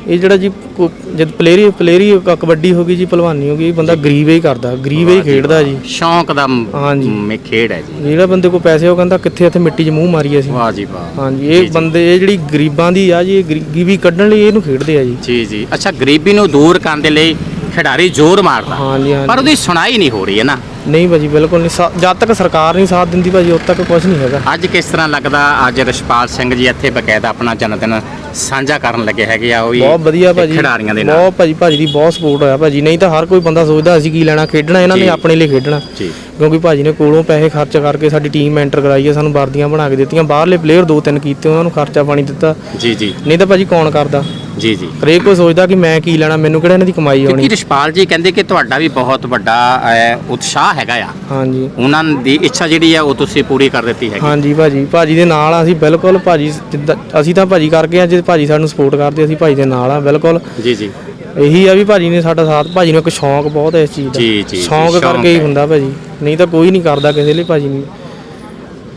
ਇਹ ਜਿਹੜਾ ਜੀ ਕੋ- ਜਦ ਪਲੇਅਰੀ ਪਲੇਅਰੀ ਕ- ਕਬੱਡੀ ਹੋ ਗਈ ਜੀ ਭਲਵਾਨੀ ਹੋ ਗਈ ਇਹ ਬੰਦਾ ਗਰੀਬ ਹੀ ਕਰਦਾ ਗਰੀਬ ਹੀ ਖੇਡਦਾ ਜੀ। ਸ਼ੌਂਕ ਦਾ ਮ- ਹਾਂਜੀ। ਮ- ਖੇਡ ਹੈ ਜੀ। ਜਿਹੜਾ ਬੰਦੇ ਕੋਲ ਪੈਸੇ ਉਹ ਕਹਿੰਦਾ ਕਿੱਥੇ ਇੱਥੇ ਮਿੱਟੀ 'ਚ ਮੂੰਹ ਮਾਰੀਏ ਅਸੀਂ। ਵਾਹ ਜੀ ਵਾਹ। ਹਾਂਜੀ ਜੀ, ਇਹ ਜੀ। ਬੰਦੇ ਇਹ ਜਿਹੜੀ ਗਰੀਬਾਂ ਦੀ ਆ ਜੀ ਇਹ ਗਰੀਬੀ ਕੱਢਣ ਲਈ ਇਹਨੂੰ ਖੇਡਦੇ ਆ ਜੀ। ਜੀ ਜੀ। ਅੱਛਾ ਗਰੀਬੀ ਨੂੰ ਦੂਰ ਕਰਨ ਦੇ ਲਈ ਖਿਡਾਰੀ ਜ਼ੋਰ ਮਾਰਦਾ। ਹਾਂਜੀ ਪਰ ਹਾਂਜੀ ਉਹਦੀ ਸੁਣਾਈ ਨਹੀਂ ਹੋ ਰਹੀ ਹੈ ਨਾ। ਨਹੀਂ ਭਾਜੀ ਬਿਲਕੁਲ ਨਹੀਂ। ਸਾ- ਜਦ ਤੱਕ ਸਰਕਾਰ ਨਹੀਂ ਸਾਥ ਦਿੰਦੀ ਭਾਜੀ ਉਦ ਤੱਕ ਕੁਝ ਨਹੀਂ ਹੈਗਾ। ਅੱਜ ਕਿਸ ਤਰ੍ਹਾਂ ਲੱਗਦਾ ਅੱਜ ਰਸ਼ਪਾਲ ਸਿੰਘ ਜੀ ਇੱਥੇ ਬਕਾਇਦਾ ਆਪਣਾ ਜਨਮ ਦਿਨ ਸਾਂਝਾ ਕਰਨ ਲੱਗੇ ਹੈਗੇ ਆ ਉਹ ਵੀ ਬਹੁਤ ਵਧੀਆ ਭਾਜੀ। ਖਿਡਾਰੀਆਂ ਦੇ ਨਾਲ। ਬਹੁਤ ਭਾਜੀ ਭਾਜੀ ਦੀ ਬਹੁਤ ਸਪੋਰਟ ਹੋਇਆ ਭਾਜੀ। ਨਹੀਂ ਤਾਂ ਹਰ ਕੋਈ ਬੰਦਾ ਸੋਚਦਾ ਅਸੀਂ ਕੀ ਲੈਣਾ ਖੇਡਣਾ ਇਹਨਾਂ ਜੀ। ਨੇ ਆਪਣੇ ਲਈ ਖੇਡਣਾ। ਜੀ। ਕਿਉਂਕਿ ਭਾਜੀ ਨੇ ਕੋਲੋਂ ਪੈਸੇ ਖਰਚ ਕਰਕੇ ਸਾਡੀ ਟੀਮ ਐਂਟਰ ਕਰਾਈ ਹੈ ਸਾਨੂੰ ਵਰਦੀਆਂ ਬਣਾ ਕੇ ਦਿੱਤੀਆਂ। ਬਾਹਰਲੇ ਪਲੇਅਰ ਦੋ ਤਿੰਨ ਕੀਤੇ ਉਹਨਾਂ ਨੂੰ ਖਰਚਾ ਪਾਣੀ ਦਿੱਤਾ। ਜੀ ਜੀ। ਨਹੀਂ ਤਾਂ ਭਾਜੀ ਕੌਣ ਕਰਦਾ? ਜੀ ਜੀ। ਹਰੇਕ ਕੋਈ ਸੋਚਦਾ ਕਿ ਮੈਂ ਕੀ ਲੈਣਾ ਮੈਨੂੰ ਕਿਹੜਾ ਇਹਨਾਂ ਦੀ ਕਮਾਈ ਆਉਣੀ? ਕਿਉਂਕਿ ਰਸ਼ਪਾਲ ਜੀ ਕਹਿੰਦੇ ਕਿ ਤੁਹਾਡਾ ਵੀ ਬਹੁਤ ਵੱਡਾ ਅਹ, ਉਤਸ਼ਾਹ ਹੈਗਾ ਆ। ਹਾਂਜੀ। ਉਹਨਾਂ ਦੀ ਇੱਛਾ ਜਿਹੜੀ ਆ ਉਹ ਤੁਸੀਂ ਪੂਰੀ ਕਰ ਦਿੱਤੀ ਹੈਗੀ। ਹਾਂਜੀ ਭਾਜੀ ਭਾਜੀ ਦੇ ਨਾਲ ਆ ਅਸੀਂ ਬਿਲਕੁਲ ਭਾਜੀ ਜਿੱਦਾਂ ਅਸੀਂ ਤਾਂ ਭਾਜੀ ਕਰਕੇ ਆ ਜੇ ਭਾਜੀ ਸਾਨੂੰ ਸਪੋਰਟ ਕਰਦੇ ਅਸੀਂ ਭਾਜੀ ਦੇ ਨਾਲ ਆ ਬਿਲਕੁਲ। ਜੀ ਜੀ। ਇਹੀ ਆ ਵੀ ਭਾਜੀ ਨੇ ਸਾਡਾ ਸਾਥ ਭਾਜੀ ਨੂੰ ਇੱਕ ਸ਼ੌਂਕ ਬਹੁਤ ਹੈ ਇਸ ਚੀਜ਼ ਦਾ। ਜੀ, ਜੀ, ਜੀ, ਸ਼ੌਂਕ ਸ਼ੌਂਕ ਕਰਕੇ ਹੀ ਹੈ। ਹੁੰਦਾ ਭਾਜੀ। ਨਹੀਂ ਤਾਂ ਕੋਈ ਨਹੀਂ ਕਰਦਾ ਕਿਸੇ ਲਈ ਭਾਜੀ ਨੂੰ।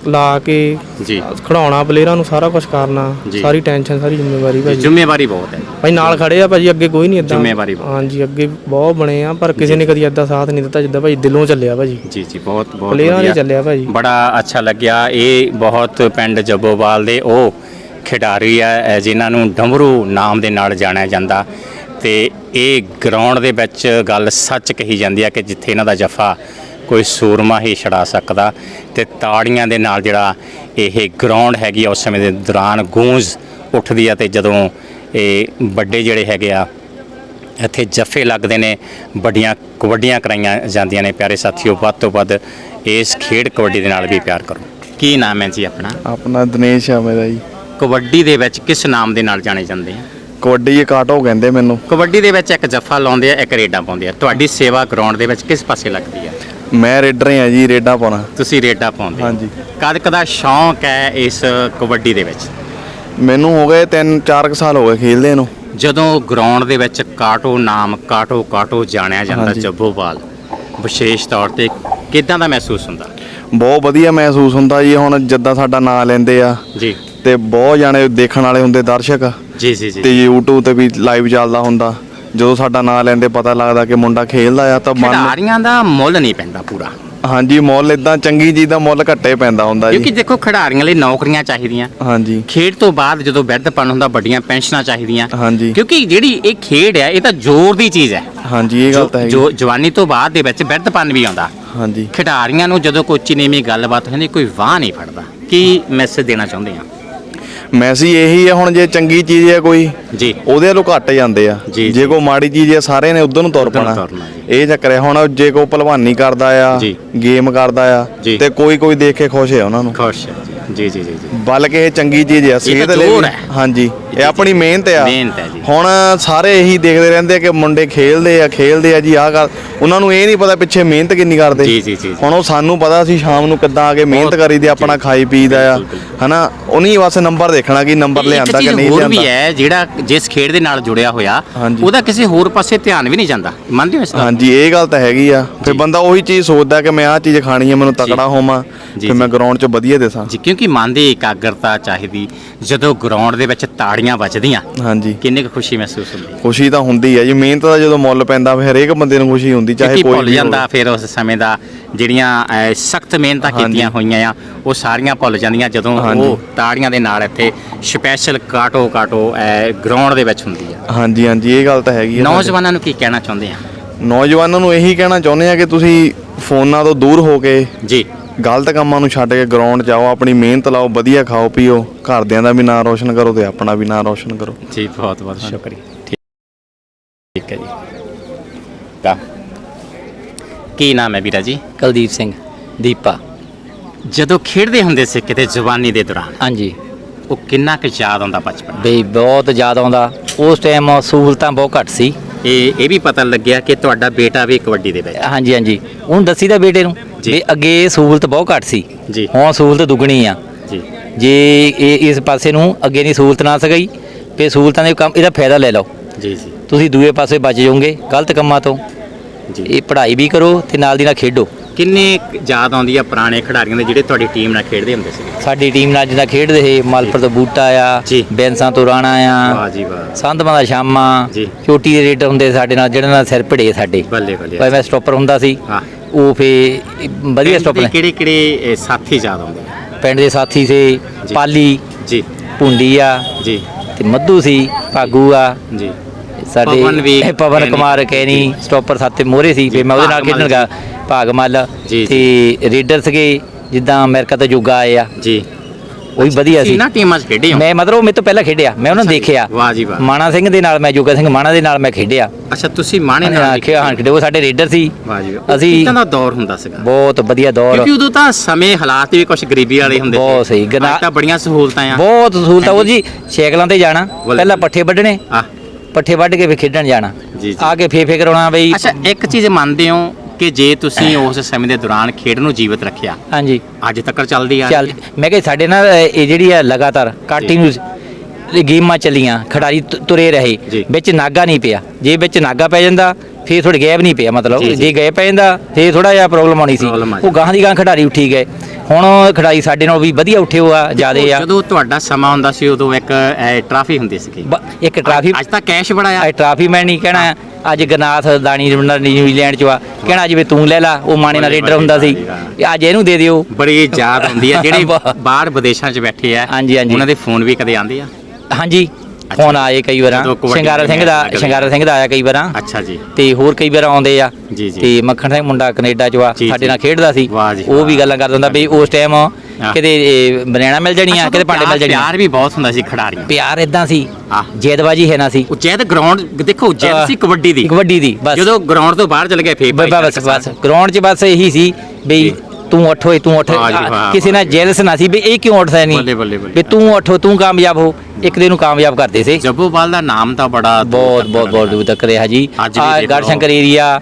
ਲਾ ਕੇ ਜੀ। ਖੜਾਉਣਾ ਪਲੇਅਰਾਂ ਨੂੰ ਸਾਰਾ ਕੁਝ ਕਰਨਾ ਜੀ। ਸਾਰੀ ਟੈਨਸ਼ਨ ਸਾਰੀ ਜ਼ਿੰਮੇਵਾਰੀ ਭਾਜੀ। ਜ਼ਿੰਮੇਵਾਰੀ ਬਹੁਤ ਹੈ। ਭਾਈ ਨਾਲ ਖੜੇ ਆ ਭਾਜੀ ਅੱਗੇ ਕੋਈ ਨਹੀਂ ਇਦਾਂ ਜ਼ਿੰਮੇਵਾਰੀ ਬਹੁਤ। ਹਾਂਜੀ ਅੱਗੇ ਬਹੁਤ ਬਣੇ ਆ ਪਰ ਕਿਸੇ ਨੇ ਕਦੀ ਏਦਾਂ ਸਾਥ ਨਹੀਂ ਦਿੱਤਾ ਜਿੱਦਾਂ ਭਾਈ ਦਿਲੋਂ ਚੱਲਿਆ ਭਾਜੀ। ਜੀ ਜੀ ਬਹੁਤ ਬਹੁਤ ਪਲੇਅਰਾਂ ਨੇ ਵਧੀਆ। ਚੱਲਿਆ ਭਾਜੀ। ਬੜਾ ਅੱਛਾ ਲੱਗਿਆ। ਇਹ ਬਹੁਤ ਪਿੰਡ ਜੱਬੋਵਾਲ ਦੇ ਉਹ ਖਿਡਾਰੀ ਆ ਅ, ਜਿਨ੍ਹਾਂ ਨੂੰ ਡਮਰੂ ਨਾਮ ਦੇ ਨਾਲ ਜਾਣਿਆ ਜਾਂਦਾ। ਤੇ ਇਹ ਗਰਾਊਂਡ ਦੇ ਵਿੱਚ ਗੱਲ ਸੱਚ ਕਹੀ ਜਾਂਦੀ ਆ ਕਿ ਜਿੱਥੇ ਇਹਨਾਂ ਦਾ ਜਫਾ ਕੋਈ ਸੂਰਮਾ ਹੀ ਛੜਾ ਸਕਦਾ ਤੇ ਤਾੜੀਆਂ ਦੇ ਨਾਲ ਜਿਹੜਾ ਇਹ ਗਰਾਊਂਡ ਹੈਗੀ ਆ ਉਸ ਸਮੇਂ ਦੇ ਦੌਰਾਨ ਗੂੰਜ ਉੱਠਦੀ ਆ ਤੇ ਜਦੋਂ ਇਹ ਵੱਡੇ ਜਿਹੜੇ ਹੈਗੇ ਆ ਇੱਥੇ ਜੱਫੇ ਲੱਗਦੇ ਨੇ ਵੱਡੀਆਂ ਕਬੱਡੀਆਂ ਕਰਾਈਆਂ ਜਾਂਦੀਆਂ ਨੇ ਪਿਆਰੇ ਸਾਥੀਓ ਵੱਧ ਤੋਂ ਵੱਧ ਇਸ ਖੇਡ ਕਬੱਡੀ ਦੇ ਨਾਲ ਵੀ ਪਿਆਰ ਕਰੋ। ਕੀ ਨਾਮ ਹੈ ਜੀ ਆਪਣਾ? ਆਪਣਾ ਦਿਨੇਸ਼ ਆ ਮੇਰਾ ਜੀ। ਕਬੱਡੀ ਦੇ ਵਿੱਚ ਕਿਸ ਨਾਮ ਦੇ ਨਾਲ ਜਾਣੇ ਜਾਂਦੇ ਆ? ਕਬੱਡੀ ਇਹ ਕਾਟੋ ਕਹਿੰਦੇ ਮੈਨੂੰ। ਕਬੱਡੀ ਦੇ ਵਿੱਚ ਇੱਕ ਜੱਫਾ ਲਾਉਂਦੇ ਆ ਇੱਕ ਰੇਡਾਂ ਪਾਉਂਦੇ ਆ। ਤੁਹਾਡੀ ਸੇਵਾ ਗਰਾਊਂਡ ਦੇ ਵਿੱਚ ਕਿਸ ਪਾਸੇ ਲੱਗਦੀ ਆ? ਮੈਂ ਰੇਡਰ ਆ ਜੀ ਰੇਡਾ ਪਾਉਣਾ। ਤੁਸੀਂ ਰੇਡਾਂ ਪਾਉਂਦੇ ਹੋ। ਹਾਂਜੀ। ਕਦ ਕਦਾ ਸ਼ੌਂਕ ਹੈ ਇਸ ਕਬੱਡੀ ਦੇ ਵਿੱਚ? ਮੈਨੂੰ ਹੋ ਗਏ 3-4 ਸਾਲ ਹੋ ਗਏ ਖੇਲਦੇ ਨੂੰ। ਜਦੋਂ ਗਰਾਊਂਡ ਦੇ ਵਿੱਚ ਕਾਟੋ ਨਾਮ ਕਾਟੋ ਕਾਟੋ ਜਾਣਿਆ ਜਾਂਦਾ ਹਾਂਜੀ। ਜੱਬੋਵਾਲ ਵਿਸ਼ੇਸ਼ ਤੌਰ ਤੇ ਕਿਦਾਂ ਦਾ ਮਹਿਸੂਸ ਹੁੰਦਾ? ਬਹੁਤ ਵਧੀਆ ਮਹਿਸੂਸ ਹੁੰਦਾ ਜੀ ਹੁਣ ਜਿੱਦਾਂ ਸਾਡਾ ਨਾਂ ਲੈਂਦੇ ਆ। ਜੀ। ਤੇ ਬਹੁਤ ਜਾਣੇ ਦੇਖਣ ਵਾਲੇ ਹੁੰਦੇ ਦਰਸ਼ਕ। ਜੀ ਜੀ ਜੀ। ਤੇ YouTube ਤੇ ਵੀ ਲਾਈਵ ਚੱਲਦਾ ਹੁੰਦਾ। ਜਦੋਂ ਸਾਡਾ ਨਾਂ ਲੈਂਦੇ ਪਤਾ ਲੱਗਦਾ ਕਿ ਮੁੰਡਾ ਖੇਲਦਾ ਆ ਤਾਂ ਮਨ ਖਿਡਾਰੀਆਂ ਦਾ ਮੁੱਲ ਨਹੀਂ ਪੈਂਦਾ ਪੂਰਾ। ਹਾਂਜੀ ਮੁੱਲ ਇਦਾਂ ਚੰਗੀ ਚੀਜ਼ ਦਾ ਮੁੱਲ ਘੱਟੇ ਪੈਂਦਾ ਹੁੰਦਾ ਕਿਉਂਕਿ ਜੀ ਦੇਖੋ ਖਿਡਾਰੀਆਂ ਲਈ ਨੌਕਰੀਆਂ ਚਾਹੀਦੀਆਂ। ਹਾਂਜੀ। ਖੇਡ ਤੋਂ ਬਾਅਦ ਜਦੋਂ ਬਿਰਧਪਨ ਹੁੰਦਾ ਵੱਡੀਆਂ ਪੈਨਸ਼ਨਾਂ ਚਾਹੀਦੀਆਂ। ਹਾਂਜੀ। ਕਿਉਂਕਿ ਜਿਹੜੀ ਇਹ ਖੇਡ ਹੈ ਇਹ ਤਾਂ ਜ਼ੋਰ ਦੀ ਚੀਜ਼ ਹੈ ਹਾਂਜੀ ਇਹ ਗੱਲ ਤਾਂ ਹੈ ਜੋ ਜਵਾਨੀ ਤੋਂ ਬਾਅਦ ਦੇ ਵਿੱਚ ਬਿਰਧਪਨ ਵੀ ਆਉਂਦਾ। ਹਾਂਜੀ। ਖਿਡਾਰੀਆਂ ਨੂੰ ਜਦੋਂ ਕੋਈ ਉੱਚੀ ਨੀਵੀਂ ਗੱਲਬਾਤ ਹੁੰਦੀ ਕੋਈ ਵਾਹ ਨਹੀਂ ਫੜਦਾ। ਕੀ ਮੈਸੇਜ ਦੇਣਾ ਚਾਹੁੰਦੇ ਆ? ਮੈਸੇਜ ਇਹੀ ਆ ਹੁਣ ਜੇ ਚੰਗੀ ਚੀਜ਼ ਹੈ ਕੋਈ ਜੀ ਉਹਦੇ ਵੱਲੋਂ ਘੱਟ ਜਾਂਦੇ ਆ ਜੀ, ਜੇ ਜੀ। ਕੋਈ ਮਾੜੀ ਚੀਜ਼ ਹੈ ਸਾਰੇ ਨੇ ਉਧਰ ਨੂੰ ਤੁਰ ਉੱਧਰ ਨੂੰ ਪੈਣਾ ਤੁਰਨਾ ਇਹ ਚੱਕਰ ਹੈ ਹੁਣ ਜੇ ਕੋਈ ਭਲਵਾਨੀ ਕਰਦਾ ਆ ਜੀ। ਗੇਮ ਕਰਦਾ ਆ ਜੀ। ਤੇ ਕੋਈ ਕੋਈ ਦੇਖ ਕੇ ਖੁਸ਼ ਹੈ ਉਹਨਾਂ ਨੂੰ ਖੁਸ਼ ਹੈ ਜੀ ਜੀ ਜੀ ਜੀ ਬਲਕਿ ਇਹ ਚੰਗੀ ਚੀਜ਼ ਆ ਸਿਹਤ ਲਈ ਜ਼ੋਰ ਵੀ। ਹੈ। ਹਾਂਜੀ ਜੀ, ਇਹ ਆਪਣੀ ਮਿਹਨਤ ਆ ਮਿਹਨਤ ਹੈ ਜੀ। ਹੁਣ ਸਾਰੇ ਇਹੀ ਦੇਖਦੇ ਰਹਿੰਦੇ ਆ ਕਿ ਮੁੰਡੇ ਖੇਲਦੇ ਆ ਖੇਲਦੇ ਆ ਜੀ ਆਹ ਕਰ ਉਹਨਾਂ ਨੂੰ ਇਹ ਨਹੀਂ ਪਤਾ ਪਿੱਛੇ ਮਿਹਨਤ ਕਿੰਨੀ ਕਰਦੇ ਜੀ, ਜੀ, ਜੀ, ਜੀ। ਹੁਣ ਉਹ ਸਾਨੂੰ ਪਤਾ ਸੀ ਸ਼ਾਮ ਨੂੰ ਕਿੱਦਾਂ ਆ ਕੇ ਮਿਹਨਤ ਬਹੁਤ- ਕਰੀਦੀ ਆਪਣਾ ਜੀ। ਖਾਈ ਪੀਦਾ ਆ ਬਿਲਕੁਲ। ਹਨਾ ਉਹਨੀ ਬਸ ਨੰਬਰ ਦੇਖਣਾ ਕਿ ਨੰਬਰ ਲਿਆਂਦਾ ਕਿ ਨਹੀਂ ਹੋਰ ਵੀ ਲਿਆਂਦਾ ਹੈ ਜਿਹੜਾ ਜਿਸ ਖੇਡ ਦੇ ਨਾਲ ਜੁੜਿਆ ਹੋਇਆ ਹਾਂਜੀ। ਉਹਦਾ ਕਿਸੇ ਹੋਰ ਪਾਸੇ ਧਿਆਨ ਵੀ ਨਹੀਂ ਜਾਂਦਾ ਮੰਨਦੇ ਹੋ ਇਸ ਗੱਲ? ਹਾਂਜੀ ਇਹ ਗੱਲ ਤਾਂ ਹੈਗੀ ਆ ਫਿਰ ਜੀ। ਬੰਦਾ ਉਹੀ ਚੀਜ਼ ਸੋਚਦਾ ਕਿ ਮੈਂ ਆਹ ਚੀਜ਼ ਖਾਣੀ ਹੈ ਮੈਨੂੰ ਤਕੜਾ ਹੋਵਾਂ ਜੀ, ਫਿਰ ਮੈਂ ਜੀ। ਗਰਾਊਂਡ 'ਚ ਵਧੀਆ ਦੇਸਾਂ ਜੀ ਕਿਉਂਕਿ ਮਨ ਦੀ ਇਕਾਗਰਤਾ ਚਾਹੀਦੀ ਜਦੋਂ ਗਰਾਊਂਡ ਦੇ ਵਿੱਚ ਤਾੜੀਆਂ ਵੱਜਦੀਆਂ ਹਾਂਜੀ ਕਿੰਨੀ ਕੁ ਖੁਸ਼ੀ ਮਹਿਸੂਸ ਹੁੰਦੀ ਖੁਸ਼ੀ ਤਾਂ ਹੁੰਦੀ ਹੈ ਜੀ ਮਿਹਨਤ ਦਾ ਜਦੋਂ ਮੁੱਲ ਪੈਂਦਾ ਫਿਰ ਹਰੇਕ ਬੰਦੇ ਨੂੰ ਖੁਸ਼ੀ ਹੁੰਦੀ ਚਾਹੇ ਕਿਉਂਕਿ ਕੋਈ ਭੁੱਲ ਜਾਂਦਾ। ਫਿਰ ਉਸ ਸਮੇਂ ਦਾ ਜਿਹੜੀਆਂ ਸਖਤ ਮਿਹਨਤਾਂ। ਕੀਤੀਆਂ ਹੋਈਆਂ ਆ ਉਹ ਸਾਰੀਆਂ ਭੁੱਲ ਜਾਂਦੀਆਂ ਜਦੋਂ। ਉਹ ਤਾੜੀਆਂ ਦੇ ਨਾਲ ਇੱਥੇ ਸਪੈਸ਼ਲ ਕਾਟੋ ਕਾਟੋ ਗਰਾਊਂਡ ਦੇ ਵਿੱਚ ਹੁੰਦੀ ਆ ਹਾਂਜੀ ਹਾਂਜੀ ਇਹ ਗੱਲ ਤਾਂ ਹੈਗੀ ਸਾਡੇ। ਨੌਜਵਾਨਾਂ ਨੂੰ ਕੀ ਕਹਿਣਾ ਚਾਹੁੰਦੇ ਆ ਨੌਜਵਾਨਾਂ ਨੂੰ ਇਹੀ ਕਹਿਣਾ ਚਾਹੁੰਦੇ ਆ ਕਿ ਤੁਸੀਂ ਫੋਨਾਂ ਤੋਂ ਦੂਰ ਹੋ ਕੇ ਜੀ ਗਲਤ ਕੰਮਾਂ ਨੂੰ ਛੱਡ ਕੇ ਗਰਾਊਂਡ ਜਾਓ ਆਪਣੀ ਮਿਹਨਤ ਲਾਓ ਵਧੀਆ ਖਾਓ ਪੀਓ। ਘਰਦਿਆਂ ਦਾ ਵੀ ਨਾਂ ਰੋਸ਼ਨ ਕਰੋ ਤੇ ਆਪਣਾ ਵੀ ਨਾਂ ਰੋਸ਼ਨ ਕਰੋ। ਜੀ ਬਹੁਤ ਬਹੁਤ ਸ਼ੁਕਰੀਆ। ਠੀਕ ਠੀਕ ਹੈ ਜੀ। ਤਾਂ ਕੀ ਨਾਮ ਹੈ ਵੀਰਾ ਜੀ? ਕੁਲਦੀਪ ਸਿੰਘ ਦੀਪਾ। ਜਦੋਂ ਖੇਡਦੇ ਹੁੰਦੇ ਸੀ ਕਿਤੇ ਜਵਾਨੀ ਦੇ ਦੌਰਾਨ ਹਾਂਜੀ। ਉਹ ਕਿੰਨਾ ਕੁ ਯਾਦ ਆਉਂਦਾ ਬਚਪਨ? ਬਈ ਬਹੁਤ ਜ਼ਿਆਦਾ ਆਉਂਦਾ। ਉਸ ਟਾਈਮ ਸਹੂਲਤਾਂ ਬਹੁਤ ਘੱਟ ਸੀ। ਇਹ ਇਹ ਵੀ ਪਤਾ ਲੱਗਿਆ ਕਿ ਤੁਹਾਡਾ ਬੇਟਾ ਵੀ ਕਬੱਡੀ ਦੇ ਵਿੱਚ। ਹਾਂਜੀ ਹਾਂਜੀ। ਹੁਣ ਦੱਸੀ ਦਾ ਬੇਟੇ ਨੂੰ? ਜੀ। ਅੱਗੇ ਸਹੂਲਤ ਬਹੁਤ ਘੱਟ ਸੀ। ਜੀ। ਹੁਣ ਸਹੂਲਤ ਦੁੱਗਣੀ ਆ। ਜੀ। ਜੇ ਇਹ ਇਸ ਪਾਸੇ ਨੂੰ ਅੱਗੇ ਨਹੀਂ ਸਹੂਲਤ ਨਾ ਸਕਈ ਤੇ ਸਹੂਲਤਾਂ ਦੇ ਕੰਮ ਇਹਦਾ ਫਾਇਦਾ ਲੈ ਲਓ। ਜੀ ਜੀ। ਤੁਸੀਂ ਦੂਏ ਪਾਸੇ ਬਚ ਜਾਓਗੇ ਗਲਤ ਕੰਮਾਂ ਤੋਂ। ਜੀ। ਇਹ ਪੜ੍ਹਾਈ ਵੀ ਕਰੋ ਤੇ ਨਾਲ ਦੀ ਨਾਲ ਖੇਡੋ। ਕਿੰਨੇ ਯਾਦ ਆਉਂਦੀ ਆ ਪੁਰਾਣੇ ਖਿਡਾਰੀਆਂ ਦੇ ਜਿਹੜੇ ਤੁਹਾਡੀ ਟੀਮ ਨਾਲ ਖੇਡਦੇ ਹੁੰਦੇ ਸੀ ਸਾਡੀ ਟੀਮ ਨਾਲ ਜਿੱਦਾਂ ਖੇਡਦੇ ਸੀ ਮਲਪੁਰ ਤੋਂ ਬੂਟਾ ਆ। ਬੈਂਸਾਂ ਤੋਂ ਰਾਣਾ ਆ ਵਾਹ ਜੀ ਵਾਹ। ਸੰਧਵਾਂ ਦਾ ਸ਼ਾਮਾ। ਚੋਟੀ ਦੇ ਰੇਡਰ ਹੁੰਦੇ ਸਾਡੇ ਨਾਲ ਜਿਹਨਾਂ ਨਾਲ ਸਿਰ ਭੜੇ ਸਾਡੇ। ਬੱਲੇ ਬੱਲੇ। ਭਾਈ ਮੈਂ ਸਟਾਪਰ ਹੁੰਦਾ ਸੀ। ਹਾਂ। ਉਹ ਫੇ ਵਧੀਆ ਸਟਾਪਰ ਕਿਹੜੇ ਕਿਹੜੇ ਸਾਥੀ ਯਾਦ ਆਉਂਦੇ? ਪਿੰਡ ਦੇ ਸਾਥੀ ਸੀ। ਪਾਲੀ ਜੀ। ਪੁੰਡੀ ਆ ਜੀ। ਤੇ ਮੱਧੂ ਸੀ ਭਾਗੂ ਆ। ਜੀ। ਸਾਡੇ ਪਵਨ। ਕੁਮਾਰ ਕੈਨੀ ਸਟਾਪਰ ਸਾਥੇ ਮੋਹਰੇ ਸੀ ਫੇ ਮੈਂ ਉਹਦੇ ਨਾਲ ਖੇਡਣ ਭਾਗਮਲ। ਤੇ ਰੇਡਰ ਸੀਗੇ ਜਿੱਦਾਂ ਅਮਰੀਕਾ ਤੋਂ ਜੋਗਾ ਆਏ ਆ। ਜੀ। ਉਹ ਵੀ ਵਧੀਆ ਸੀ। ਇਹਨਾਂ ਟੀਮਾਂ 'ਚ ਖੇਡੇ ਹੋ? ਮੈਂ ਮਤਲਬ ਉਹ ਮੇਰੇ ਤੋਂ ਪਹਿਲਾਂ ਖੇਡਿਆ। ਮੈਂ ਉਹਨਾਂ ਨੂੰ। ਦੇਖਿਆ। ਵਾਹ ਜੀ ਵਾਹ। ਮਾਣਾ ਸਿੰਘ ਦੇ ਨਾਲ ਮੈਂ ਜੋਗਾ ਸਿੰਘ ਮਾਣਾ ਦੇ ਨਾਲ ਮੈਂ ਖੇਡਿਆ। ਅੱਛਾ ਤੁਸੀਂ ਮਾਣੇ ਨਾਲ ਆਖਿਆ ਹਾਂ ਖੇਡੇ। ਉਹ ਸਾਡੇ ਰੇਡਰ ਸੀ। ਵਾਹ ਜੀ ਅਸੀਂ ਕਿੱਦਾਂ ਦਾ ਦੌਰ ਹੁੰਦਾ ਸੀਗਾ? ਬਹੁਤ ਵਧੀਆ ਦੌਰ। ਕਿਉਂਕਿ ਉਦੋਂ ਤਾਂ ਸਮੇਂ ਹਾਲਾਤ ਵੀ ਕੁਝ ਗਰੀਬੀ ਵਾਲੇ ਹੁੰਦੇ ਬਹੁਤ ਸਹੀ। ਗਨਾ- ਤਾਂ ਬੜੀਆਂ ਸਹੂਲਤਾਂ ਆ। ਬਹੁਤ ਸਹੂਲਤਾਂ। ਉਹ ਜੀ ਸਾਈਕਲਾਂ ਤੇ ਜਾਣਾ। ਪਹਿਲਾਂ। ਪੱਠੇ ਵੱਢਣੇ। ਆ ਪੱਠੇ ਵੱਢ ਕੇ ਫਿਰ ਖੇਡਣ ਜਾਣਾ। ਜੀ, ਜੀ। ਆ ਕੇ ਫੇਰ ਫੇਰ ਕਰਾਉਣਾ ਬਈ। ਅੱਛਾ ਇੱਕ ਚੀਜ਼ ਮੰਨਦੇ ਹੋ ਕਿ ਜੇ ਤੁਸੀਂ ਉਸ ਸਮੇਂ ਦੇ ਦੌਰਾਨ ਖੇਡ ਨੂੰ ਜੀਵਤ ਰੱਖਿਆ ਹਾਂਜੀ। ਅੱਜ ਤੱਕ ਚੱਲਦੀ ਆ। ਚੱਲ ਮੈਂ ਕਿਹਾ ਸਾਡੇ ਨਾਲ ਇਹ ਜਿਹੜੀ ਆ ਲਗਾਤਾਰ ਕੰਟੀਨਿਊਸ ਗੇਮਾਂ ਚੱਲੀਆਂ ਖਿਡਾਰੀ ਤੁ- ਤੁਰੇ ਰਹੇ ਜੀ। ਵਿੱਚ ਨਾਗਾ ਨਹੀਂ ਪਿਆ। ਜੇ ਵਿੱਚ ਨਾਗਾ ਪੈ ਜਾਂਦਾ ਫੇਰ ਥੋੜੇ ਗੈਪ ਨਹੀਂ ਪਿਆ ਮਤਲਬ। ਜੀ, ਜੀ। ਜੇ ਗਏ ਪੈ ਜਾਂਦਾ ਫੇਰ ਥੋੜਾ ਜਿਹਾ ਪ੍ਰੋਬਲਮ ਆਉਣੀ ਸੀ। Problem ਆ ਉਹ ਗਾਂ ਦੀ ਗਾਂ ਖਿਡਾਰੀ ਉੱਠੀ ਗਏ। ਹੁਣ ਖਿਡਾਰੀ ਸਾਡੇ ਨਾਲ ਵੀ ਵਧੀਆ ਉੱਠੇ ਹੋਆ ਜਿਆਦੇ ਆ। ਜਦੋਂ ਤੁਹਾਡਾ ਸਮਾਂ ਹੁੰਦਾ ਸੀ ਉਦੋਂ ਇੱਕ ਟਰਾਫੀ ਹੁੰਦੀ ਸੀ ਬ- ਇੱਕ ਟਰਾਫੀ ਅੱਜ ਤਾਂ ਕੈਸ਼ ਬੜਾ ਆ। ਟਰਾਫੀ ਮੈਂ ਨਹੀਂ ਕਹਿਣਾ। ਅੱਜ ਗਨਾਥ ਦਾਣੀ ਨਿਊਜ਼ੀਲੈਂਡ ਚ ਆ ਕਹਿਣਾ ਜਿਵੇਂ ਤੂੰ ਲੈ ਲਾ ਉਹ ਮਾਣੇ ਨਾਲ ਰੇਡਰ ਹੁੰਦਾ ਸੀ ਅੱਜ ਇਹਨੂੰ ਦੇ ਦਿਓ ਬੜੀ ਯਾਦ ਹੁੰਦੀ ਆ ਜਿਹੜੇ। ਬਾਹਰ ਵਿਦੇਸ਼ਾਂ 'ਚ ਬੈਠੇ ਆ ਹਾਂਜੀ, ਹਾਂਜੀ। ਉਹਨਾਂ ਦੇ ਫੋਨ ਵੀ ਕਦੇ ਆਉਂਦੇ ਆ ਹਾਂਜੀ ਫੋਨ ਆਏ ਕਈ ਵਾਰਾਂ ਸ਼ਿੰਗਾਰਾ ਸਿੰਘ ਦਾ। ਸ਼ਿੰਗਾਰਾ ਸਿੰਘ ਦਾ ਆਇਆ ਕਈ ਵਾਰਾਂ ਅੱਛਾ ਜੀ ਤੇ ਹੋਰ ਕਈ ਵਾਰ ਆਉਂਦੇ ਆ। ਤੇ ਮੱਖਣ ਸਿੰਘ ਮੁੰਡਾ ਕੈਨੇਡਾ ਚ ਆ ਸਾਡੇ। ਨਾਲ ਖੇਡਦਾ ਸੀ ਉਹ ਵੀ। ਗੱਲਾਂ ਕਰਦਾ ਹੁੰਦਾ ਵੀ ਉਸ ਟਾਈਮ ਕਿਤੇ ਬਨਾਣਾ ਮਿਲ ਜਾਣੀਆਂ ਕਿਤੇ ਭਾਂਡੇ ਮਿਲ ਜਾਣੀਆਂ। ਪਿਆਰ ਵੀ ਬਹੁਤ ਹੁੰਦਾ ਸੀ ਖਿਡਾਰੀਆਂ ਪਿਆਰ ਇਦਾਂ ਸੀ। ਜੇਦਬਾਜੀ ਹੈ ਨਾ ਸੀ। ਉਹ ਜੈਦ ਗਰਾਊਂਡ ਦੇਖੋ ਜੈਦ ਸੀ ਕਬੱਡੀ ਦੀ। ਕਬੱਡੀ ਦੀ ਬਸ। ਜਦੋਂ ਗਰਾਊਂਡ ਤੋਂ ਬਾਹਰ ਚਲੇ ਗਏ ਫੇਰ ਬਸ ਬਸ ਗਰਾਊਂਡ 'ਚ ਬਸ ਇਹੀ ਸੀ ਬਈ ਤੂੰ ਉੱਠ ਓਏ ਤੂੰ ਉੱਠ। ਕਿਸੇ ਨਾਲ ਜੈਲਸ ਨਾ ਸੀ ਵੀ ਇਹ ਕਿਉਂ ਉੱਠਦਾ ਨਹੀਂ। ਵੀ ਤੂੰ ਉੱਠੋ ਤੂੰ ਕਾਮਯਾਬ ਹੋ। ਇੱਕ ਦਿਨ ਨੂੰ ਕਾਮਯਾਬ ਕਰਦੇ ਸੀ। ਜੱਬੋਵਾਲ ਦਾ ਨਾਮ ਤਾਂ ਬੜਾ ਬਹੁਤ ਬਹੁਤ ਬਹੁਤ ਦੂਰ ਤੱਕ ਰਿਹਾ ਜੀ। ਗੜਸ਼ੰਕਰ ਏਰੀਆ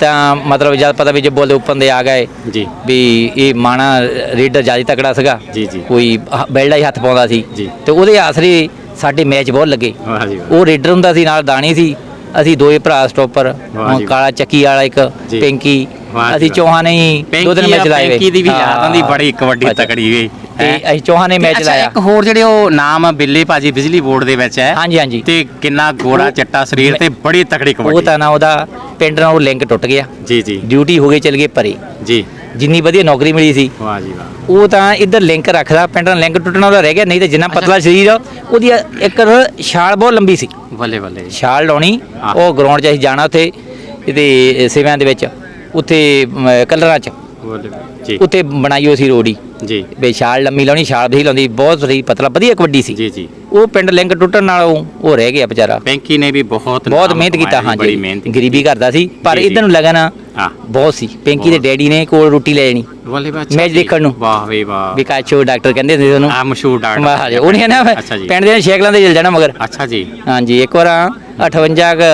ਤਾਂ ਮਤਲਬ ਜਦ ਪਤਾ ਵੀ ਜੱਬੋਲ ਦੇ ਉੱਪਰ ਦੇ ਆ ਗਏ ਜੀ ਵੀ ਇਹ ਮਾਣਾ ਰੇਡਰ ਜ਼ਿਆਦਾ ਤਕੜਾ ਸੀਗਾ ਜੀ, ਜੀ। ਕੋਈ ਹ- ਬੈਲਡਾ ਹੀ ਹੱਥ ਪਾਉਂਦਾ ਸੀ ਜੀ। ਤੇ ਉਹਦੇ ਆਸਰੇ ਸਾਡੇ ਮੈਚ ਬਹੁਤ ਲੱਗੇ ਵਾਹ ਜੀ ਵਾਹ। ਉਹ ਰੇਡਰ ਹੁੰਦਾ ਸੀ ਨਾਲ ਦਾਣੀ ਸੀ ਅਸੀਂ ਦੋਏ ਭਰਾ ਸਟਾਪਰ ਵਾਹ ਜੀ। ਕਾਲਾ ਚੱਕੀ ਵਾਲਾ ਇੱਕ ਜੀ। ਪਿੰਕੀ ਵਾਹ ਜੀ ਅਸੀਂ ਵਾਹ। ਚੌਹਾਨ ਹੀ ਦੋ ਦਿਨ ਮੈਚ ਲਾਏ ਪੈਂਕੀ ਦੀ ਵੀ ਯਾਦ ਆਉਂਦੀ। ਬੜੀ ਕਬੱਡੀ ਅੱਛਾ। ਤਕੜੀ ਵੀ ਤੇ। ਅਸੀਂ ਚੌਹਾਨ ਨੇ ਮੈਚ ਲਾਇਆ ਇੱਕ ਹੋਰ ਜਿਹੜੇ ਉਹ ਨਾਮ ਬਿੱਲੇ ਭਾਜੀ ਬਿਜਲੀ ਬੋਰਡ ਦੇ ਵਿੱਚ ਹੈ ਹਾਂਜੀ ਹਾਂਜੀ ਤੇ ਕਿੰਨਾ ਗੋਰਾ ਚੱਟਾ ਸਰੀਰ ਤੇ ਬੜੀ ਤਕੜੀ ਉਹ ਕਬੱਡੀ ਤਾਂ ਨਾ ਉਹਦਾ ਪਿੰਡ ਨਾਲ ਉਹ ਲਿੰਕ ਟੁੱਟ ਗਿਆ। ਜੀ ਜੀ। ਡਿਊਟੀ ਹੋ ਗਈ ਚਲ ਗਏ ਪਰੇ ਜੀ। ਜਿੰਨੀ ਵਧੀਆ ਨੌਕਰੀ ਮਿਲੀ ਸੀ। ਵਾਹ ਜੀ ਵਾਹ। ਉਹ ਤਾਂ ਇੱਧਰ ਲਿੰਕ ਰੱਖਦਾ ਪਿੰਡ ਨਾਲ ਲਿੰਕ ਟੁੱਟਣਾ ਉਹਦਾ ਰਹਿ ਗਿਆ ਨਹੀਂ ਤਾਂ ਜਿੰਨਾ ਪਤਲਾ ਸਰੀਰ ਆ ਉਹਦੀ ਇੱਕ ਛਾਲ ਬਹੁਤ ਲੰਬੀ ਸੀ। ਬੱਲੇ ਬੱਲੇ ਛਾਲ ਲਾਉਣੀ। ਉਹ ਗਰਾਊਂਡ 'ਚ ਅਸੀਂ ਜਾਣਾ ਉੱਥੇ ਇਹਦੇ ਸਿਵਿਆਂ ਦੇ ਵਿੱਚ ਉੱਥੇ ਕਲਰਾਂ 'ਚ। ਜੀ। ਉੱਥੇ ਬਣਾਈ ਹੋਈ ਸੀ ਰੋੜੀ ਜੀ। ਵੀ ਛਾਲ ਲੰਮੀ ਲਾਉਣੀ ਛਾਲ ਵੀ ਲਾਉਂਦੀ ਬਹੁਤ ਸਹੀ ਪਤਲਾ ਵਧੀਆ ਕਬੱਡੀ ਸੀ। ਜੀ ਜੀ। ਉਹ ਪਿੰਡ ਲਿੰਕ ਟੁੱਟਣ ਨਾਲ ਉਹ ਉਹ ਰਹਿ ਗਿਆ ਵਿਚਾਰਾ। ਪੈਂਕੀ ਨੇ ਵੀ ਬਹੁਤ ਬਹੁਤ ਮਿਹਨਤ ਕੀਤਾ ਹਾਂਜੀ। ਗਰੀਬੀ ਕਰਦਾ ਸੀ ਪਰ। ਇਧਰ ਨੂੰ ਲਗਨ ਹਾਂ। ਬਹੁਤ ਸੀ। ਪਿੰਕੀ ਦੇ। ਡੈਡੀ ਨੇ ਕੋਲ ਰੋਟੀ ਲੈ ਜਾਣੀ। ਮੈਚ ਦੇਖਣ ਨੂੰ। ਵਾਹ ਵੇ ਵਾਹ। ਵੀ ਕਾਚੋ ਡਾਕਟਰ ਕਹਿੰਦੇ ਸੀ ਉਹਨੂੰ। ਆ ਮਸ਼ਹੂਰ ਡਾਕਟਰ। ਵਾਹ ਜੀ ਉਹਨੇ ਨਾ ਪਿੰਡ ਦੇ ਸਾਈਕਲਾਂ ਤੇ ਚਲ ਜਾਣਾ ਮਗਰ। ਅੱਛਾ ਜੀ। ਹਾਂਜੀ ਇੱਕ ਵਾਰ 58 ਕੁ,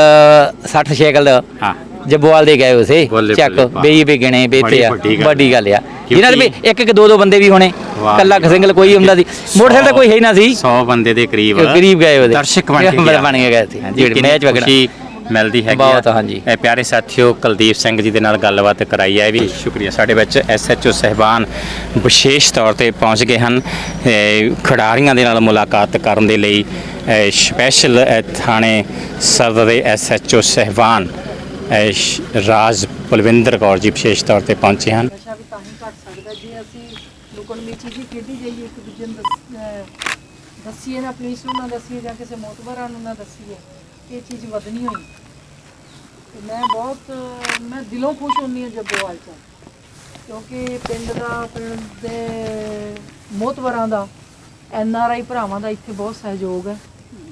60 ਸਾਈਕਲ ਦਾ। ਹਾਂ। ਜੱਬੋਵਾਲ ਦੇ ਗਏ ਉਸੇ ਬੱਲੇ ਚੱਕ ਬੱਲੇ। ਬੇਈ ਵੀ ਗਿਣੇ ਬੇਤੇ ਆ ਵੱਡੀ ਗੱਲ। ਵੱਡੀ ਗੱਲ ਆ ਜਿਨ੍ਹਾਂ ਦੇ ਵੀ ਇੱਕ ਇੱਕ ਦੋ ਦੋ ਬੰਦੇ ਵੀ ਹੋਣੇ ਵਾਹ। ਕੱਲਾ ਸਿੰਗਲ ਕੋਈ ਹੁੰਦਾ ਸੀ ਮੋਟਰਸਾਈਕਲ ਤਾਂ ਕੋਈ ਹੈ ਹੀ ਨਾ ਸੀ 100 ਬੰਦੇ ਦੇ ਕਰੀਬ ਗਰੀਬ ਗਏ ਉਹਦੇ ਦਰਸ਼ਕ ਬਣ ਕੇ ਗਿਆ। ਬਣ ਕੇ ਗਏ ਸੀ ਹਾਂਜੀ, ਜਿਹੜੇ ਕਿੰਨੀ ਮੈਚ ਵਗਣਾ ਖੁਸ਼ੀ ਮਿਲਦੀ ਹੈਗੀ ਬਹੁਤ, ਆ। ਹਾਂਜੀ। ਇਹ ਪਿਆਰੇ ਸਾਥੀਓ ਕੁਲਦੀਪ ਸਿੰਘ ਜੀ ਦੇ ਨਾਲ ਗੱਲਬਾਤ ਕਰਾਈ ਹੈ ਇਹ ਵੀ ਸ਼ੁਕਰੀਆ ਸਾਡੇ ਵਿੱਚ ਐਸਐਚਓ ਸਹਿਬਾਨ ਵਿਸ਼ੇਸ਼ ਤੌਰ ਤੇ ਪਹੁੰਚ ਗਏ ਹਨ ਇਹ ਖਿਡਾਰੀਆਂ ਦੇ ਨਾਲ ਮੁਲਾਕਾਤ ਕਰਨ ਦੇ ਲਈ ਸਪੈਸ਼ਲ ਥਾਣੇ ਸਦਰ ਦੇ ਐਸਐਚਓ ਸਹਿਬਾਨ ਇਹ ਰਾਜ ਬਲਵਿੰਦਰ ਕੌਰ ਜੀ ਵਿਸ਼ੇਸ਼ ਤੌਰ ਤੇ ਪਹੁੰਚੇ ਹਨ। ਨਸ਼ਾ ਵੀ ਤਾਂ ਹੀ ਘਟ ਸਕਦਾ ਜੇ ਅਸੀਂ ਲੁਕਣ ਮੀਚੀ ਜੀ ਖੇਡੀ ਜਾਈਏ, ਇੱਕ ਦੂਜੇ ਨੂੰ ਦੱਸ- ਅਹ ਦੱਸੀਏ ਨਾ ਪੁਲਿਸ ਨੂੰ ਨਾ ਦੱਸੀਏ ਜਾਂ ਕਿਸੇ ਮੋਤਬਰਾਂ ਨੂੰ ਨਾ ਦੱਸੀਏ, ਇਹ ਚੀਜ਼ ਵਧਣੀ ਹੋਈ। ਤੇ ਮੈਂ ਬਹੁਤ, ਮੈਂ ਦਿਲੋਂ ਖੁਸ਼ ਹੁੰਨੀ ਹਾਂ ਜੱਬੋਵਾਲ ਚ ਕਿਉਂਕਿ ਪਿੰਡ ਦਾ, ਪਿੰਡ ਦੇ ਮੋਤਬਰਾਂ ਦਾ, ਐਨ ਆਰ ਆਈ ਭਰਾਵਾਂ ਦਾ ਇੱਥੇ ਬਹੁਤ ਸਹਿਯੋਗ ਹੈ।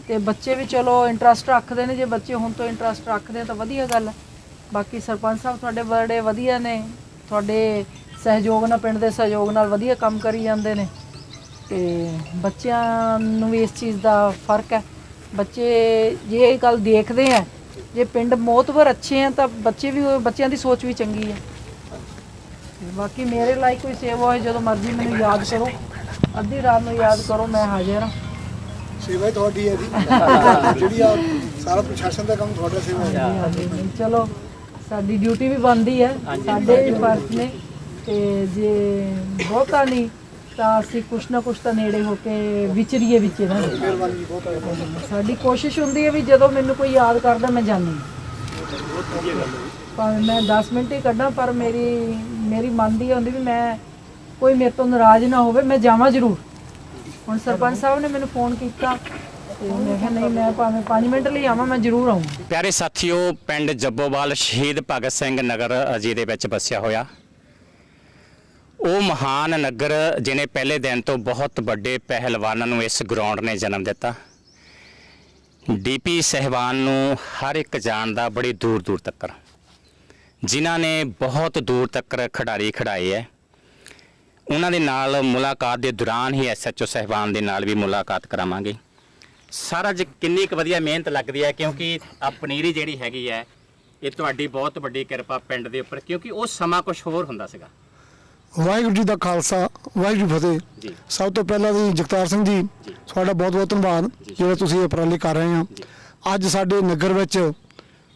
ਤੇ ਬੱਚੇ ਵੀ ਚਲੋ ਇੰਟਰਸਟ ਰੱਖਦੇ ਨੇ, ਜੇ ਬੱਚੇ ਹੁਣ ਤੋਂ ਇੰਟਰਸਟ ਰੱਖਦੇ ਆ ਤਾਂ ਵਧੀਆ ਗੱਲ ਹੈ। ਬਾਕੀ ਸਰਪੰਚ ਸਾਹਿਬ ਤੁਹਾਡੇ ਬੜੇ ਵਧੀਆ ਨੇ। ਤੁਹਾਡੇ ਸਹਿਯੋਗ ਨਾਲ ਪਿੰਡ ਦੇ ਸਹਿਯੋਗ ਨਾਲ ਵਧੀਆ ਕੰਮ ਕਰੀ ਜਾਂਦੇ ਨੇ। ਤੇ ਬੱਚਿਆਂ ਨੂੰ ਵੀ ਇਸ ਚੀਜ਼ ਦਾ ਫ਼ਰਕ ਹੈ। ਬੱਚੇ ਜੇ ਇਹ ਗੱਲ ਦੇਖਦੇ ਆ ਜੇ ਪਿੰਡ ਮੋਤਵਰ ਅੱਛੇ ਆ ਤਾਂ ਬੱਚੇ ਵੀ ਬੱਚਿਆਂ ਦੀ ਸੋਚ ਵੀ ਚੰਗੀ ਹੈ। ਬਾਕੀ ਮੇਰੇ ਲਈ ਕੋਈ ਸੇਵਾ ਹੋਏ ਜਦੋਂ ਮਰਜ਼ੀ ਮੈਨੂੰ ਯਾਦ ਕਰੋ। ਅੱਧੀ ਰਾਤ ਨੂੰ ਯਾਦ ਕਰੋ ਮੈਂ ਹਾਜ਼ਰ ਹਾਂ। ਸੇਵਾ ਤੁਹਾਡੀ ਹੈ ਜੀ। [laughs] ਜਿਹੜੀ ਆ ਸਾਰਾ ਪ੍ਰਸ਼ਾਸਨ ਦਾ ਕੰਮ ਤੁਹਾਡਾ ਸੇਵਾ ਹੈ। ਚਲੋ ਸਾਡੀ ਡਿਊਟੀ ਵੀ ਬਣਦੀ ਹੈ ਸਾਡੇ ਵੀ ਫਰਜ਼ ਨੇ। ਤੇ ਜੇ ਬਹੁਤਾ ਨਹੀਂ ਤਾਂ ਅਸੀਂ ਕੁਛ ਨਾ ਕੁਛ ਤਾਂ ਨੇੜੇ ਹੋ ਕੇ ਵਿਚਰੀਏ ਵਿੱਚ ਇਹਨਾਂ ਦੇ। ਸਾਡੀ ਕੋਸ਼ਿਸ਼ ਹੁੰਦੀ ਹੈ ਵੀ ਜਦੋਂ ਮੈਨੂੰ ਕੋਈ ਯਾਦ ਕਰਦਾ ਮੈਂ ਜਾਂਦੀ ਹਾਂ। ਭਾਵੇਂ ਮੈਂ 10 ਮਿੰਟ ਹੀ ਕੱਢਾਂ ਪਰ ਮੇਰੀ ਮੇਰੀ ਮਨ ਦੀ ਹੁੰਦੀ ਵੀ ਮੈਂ ਕੋਈ ਮੇਰੇ ਤੋਂ ਨਾਰਾਜ਼ ਨਾ ਹੋਵੇ ਮੈਂ ਜਾਵਾਂ ਜ਼ਰੂਰ। ਹੁਣ ਸਰਪੰਚ ਸਾਹਿਬ ਨੇ ਮੈਨੂੰ ਫੋਨ ਕੀਤਾ ਤੇ ਮੈਂ ਕਿਹਾ ਨਹੀਂ, ਮੈਂ ਭਾਵੇਂ 5 ਮਿੰਟ ਲਈ ਆਵਾਂ, ਮੈਂ ਜ਼ਰੂਰ ਆਉਂਗੀ ਪਿਆਰੇ ਸਾਥੀਓ, ਪਿੰਡ ਜੱਬੋਵਾਲ ਸ਼ਹੀਦ ਭਗਤ ਸਿੰਘ ਨਗਰ ਜੀ ਦੇ ਵਿੱਚ ਵਸਿਆ ਹੋਇਆ। ਉਹ ਮਹਾਨ ਨਗਰ ਜਿਹਨੇ ਪਹਿਲੇ ਦਿਨ ਤੋਂ ਬਹੁਤ ਵੱਡੇ ਪਹਿਲਵਾਨਾਂ ਨੂੰ ਇਸ ਗਰਾਊਂਡ ਨੇ ਜਨਮ ਦਿੱਤਾ। ਡੀਪੀ ਸਹਿਬਾਨ ਨੂੰ ਹਰ ਇੱਕ ਜਾਣਦਾ ਬੜੀ ਦੂਰ ਦੂਰ ਤੱਕ ਜਿਨ੍ਹਾਂ ਨੇ ਬਹੁਤ ਦੂਰ ਤੱਕ ਖਿਡਾਰੀ ਖਿਡਾਏ ਹੈ। ਉਹਨਾਂ ਦੇ ਨਾਲ ਮੁਲਾਕਾਤ ਦੇ ਦੌਰਾਨ ਹੀ ਐਸਐਚਓ ਸਹਿਬਾਨ ਦੇ ਨਾਲ ਵੀ ਮੁਲਾਕਾਤ ਕਰਾਵਾਂਗੇ। ਸਾਰਾ ਜ ਕਿੰਨੀ ਕੁ ਵਧੀਆ ਮਿਹਨਤ ਲੱਗਦੀ ਹੈ ਕਿਉਂਕਿ ਆ ਪਨੀਰੀ ਜਿਹੜੀ ਹੈਗੀ ਹੈ ਇਹ ਤੁਹਾਡੀ ਬਹੁਤ ਵੱਡੀ ਕਿਰਪਾ ਪਿੰਡ ਦੇ ਉੱਪਰ ਕਿਉਂਕਿ ਉਹ ਸਮਾਂ ਕੁਝ ਹੋਰ ਹੁੰਦਾ ਸੀਗਾ। ਵਾਹਿਗੁਰੂ ਜੀ ਦਾ ਖਾਲਸਾ ਵਾਹਿਗੁਰੂ ਫਤਿਹ। ਸਭ ਤੋਂ ਪਹਿਲਾਂ ਜੀ ਜਗਤਾਰ ਸਿੰਘ ਜੀ ਜੀ। ਤੁਹਾਡਾ ਬਹੁਤ ਬਹੁਤ ਧੰਨਵਾਦ ਜਿਹੜਾ ਤੁਸੀਂ ਇਹ ਉਪਰਾਲੇ ਕਰ ਰਹੇ ਹੋ। ਅੱਜ ਸਾਡੇ ਨਗਰ ਵਿੱਚ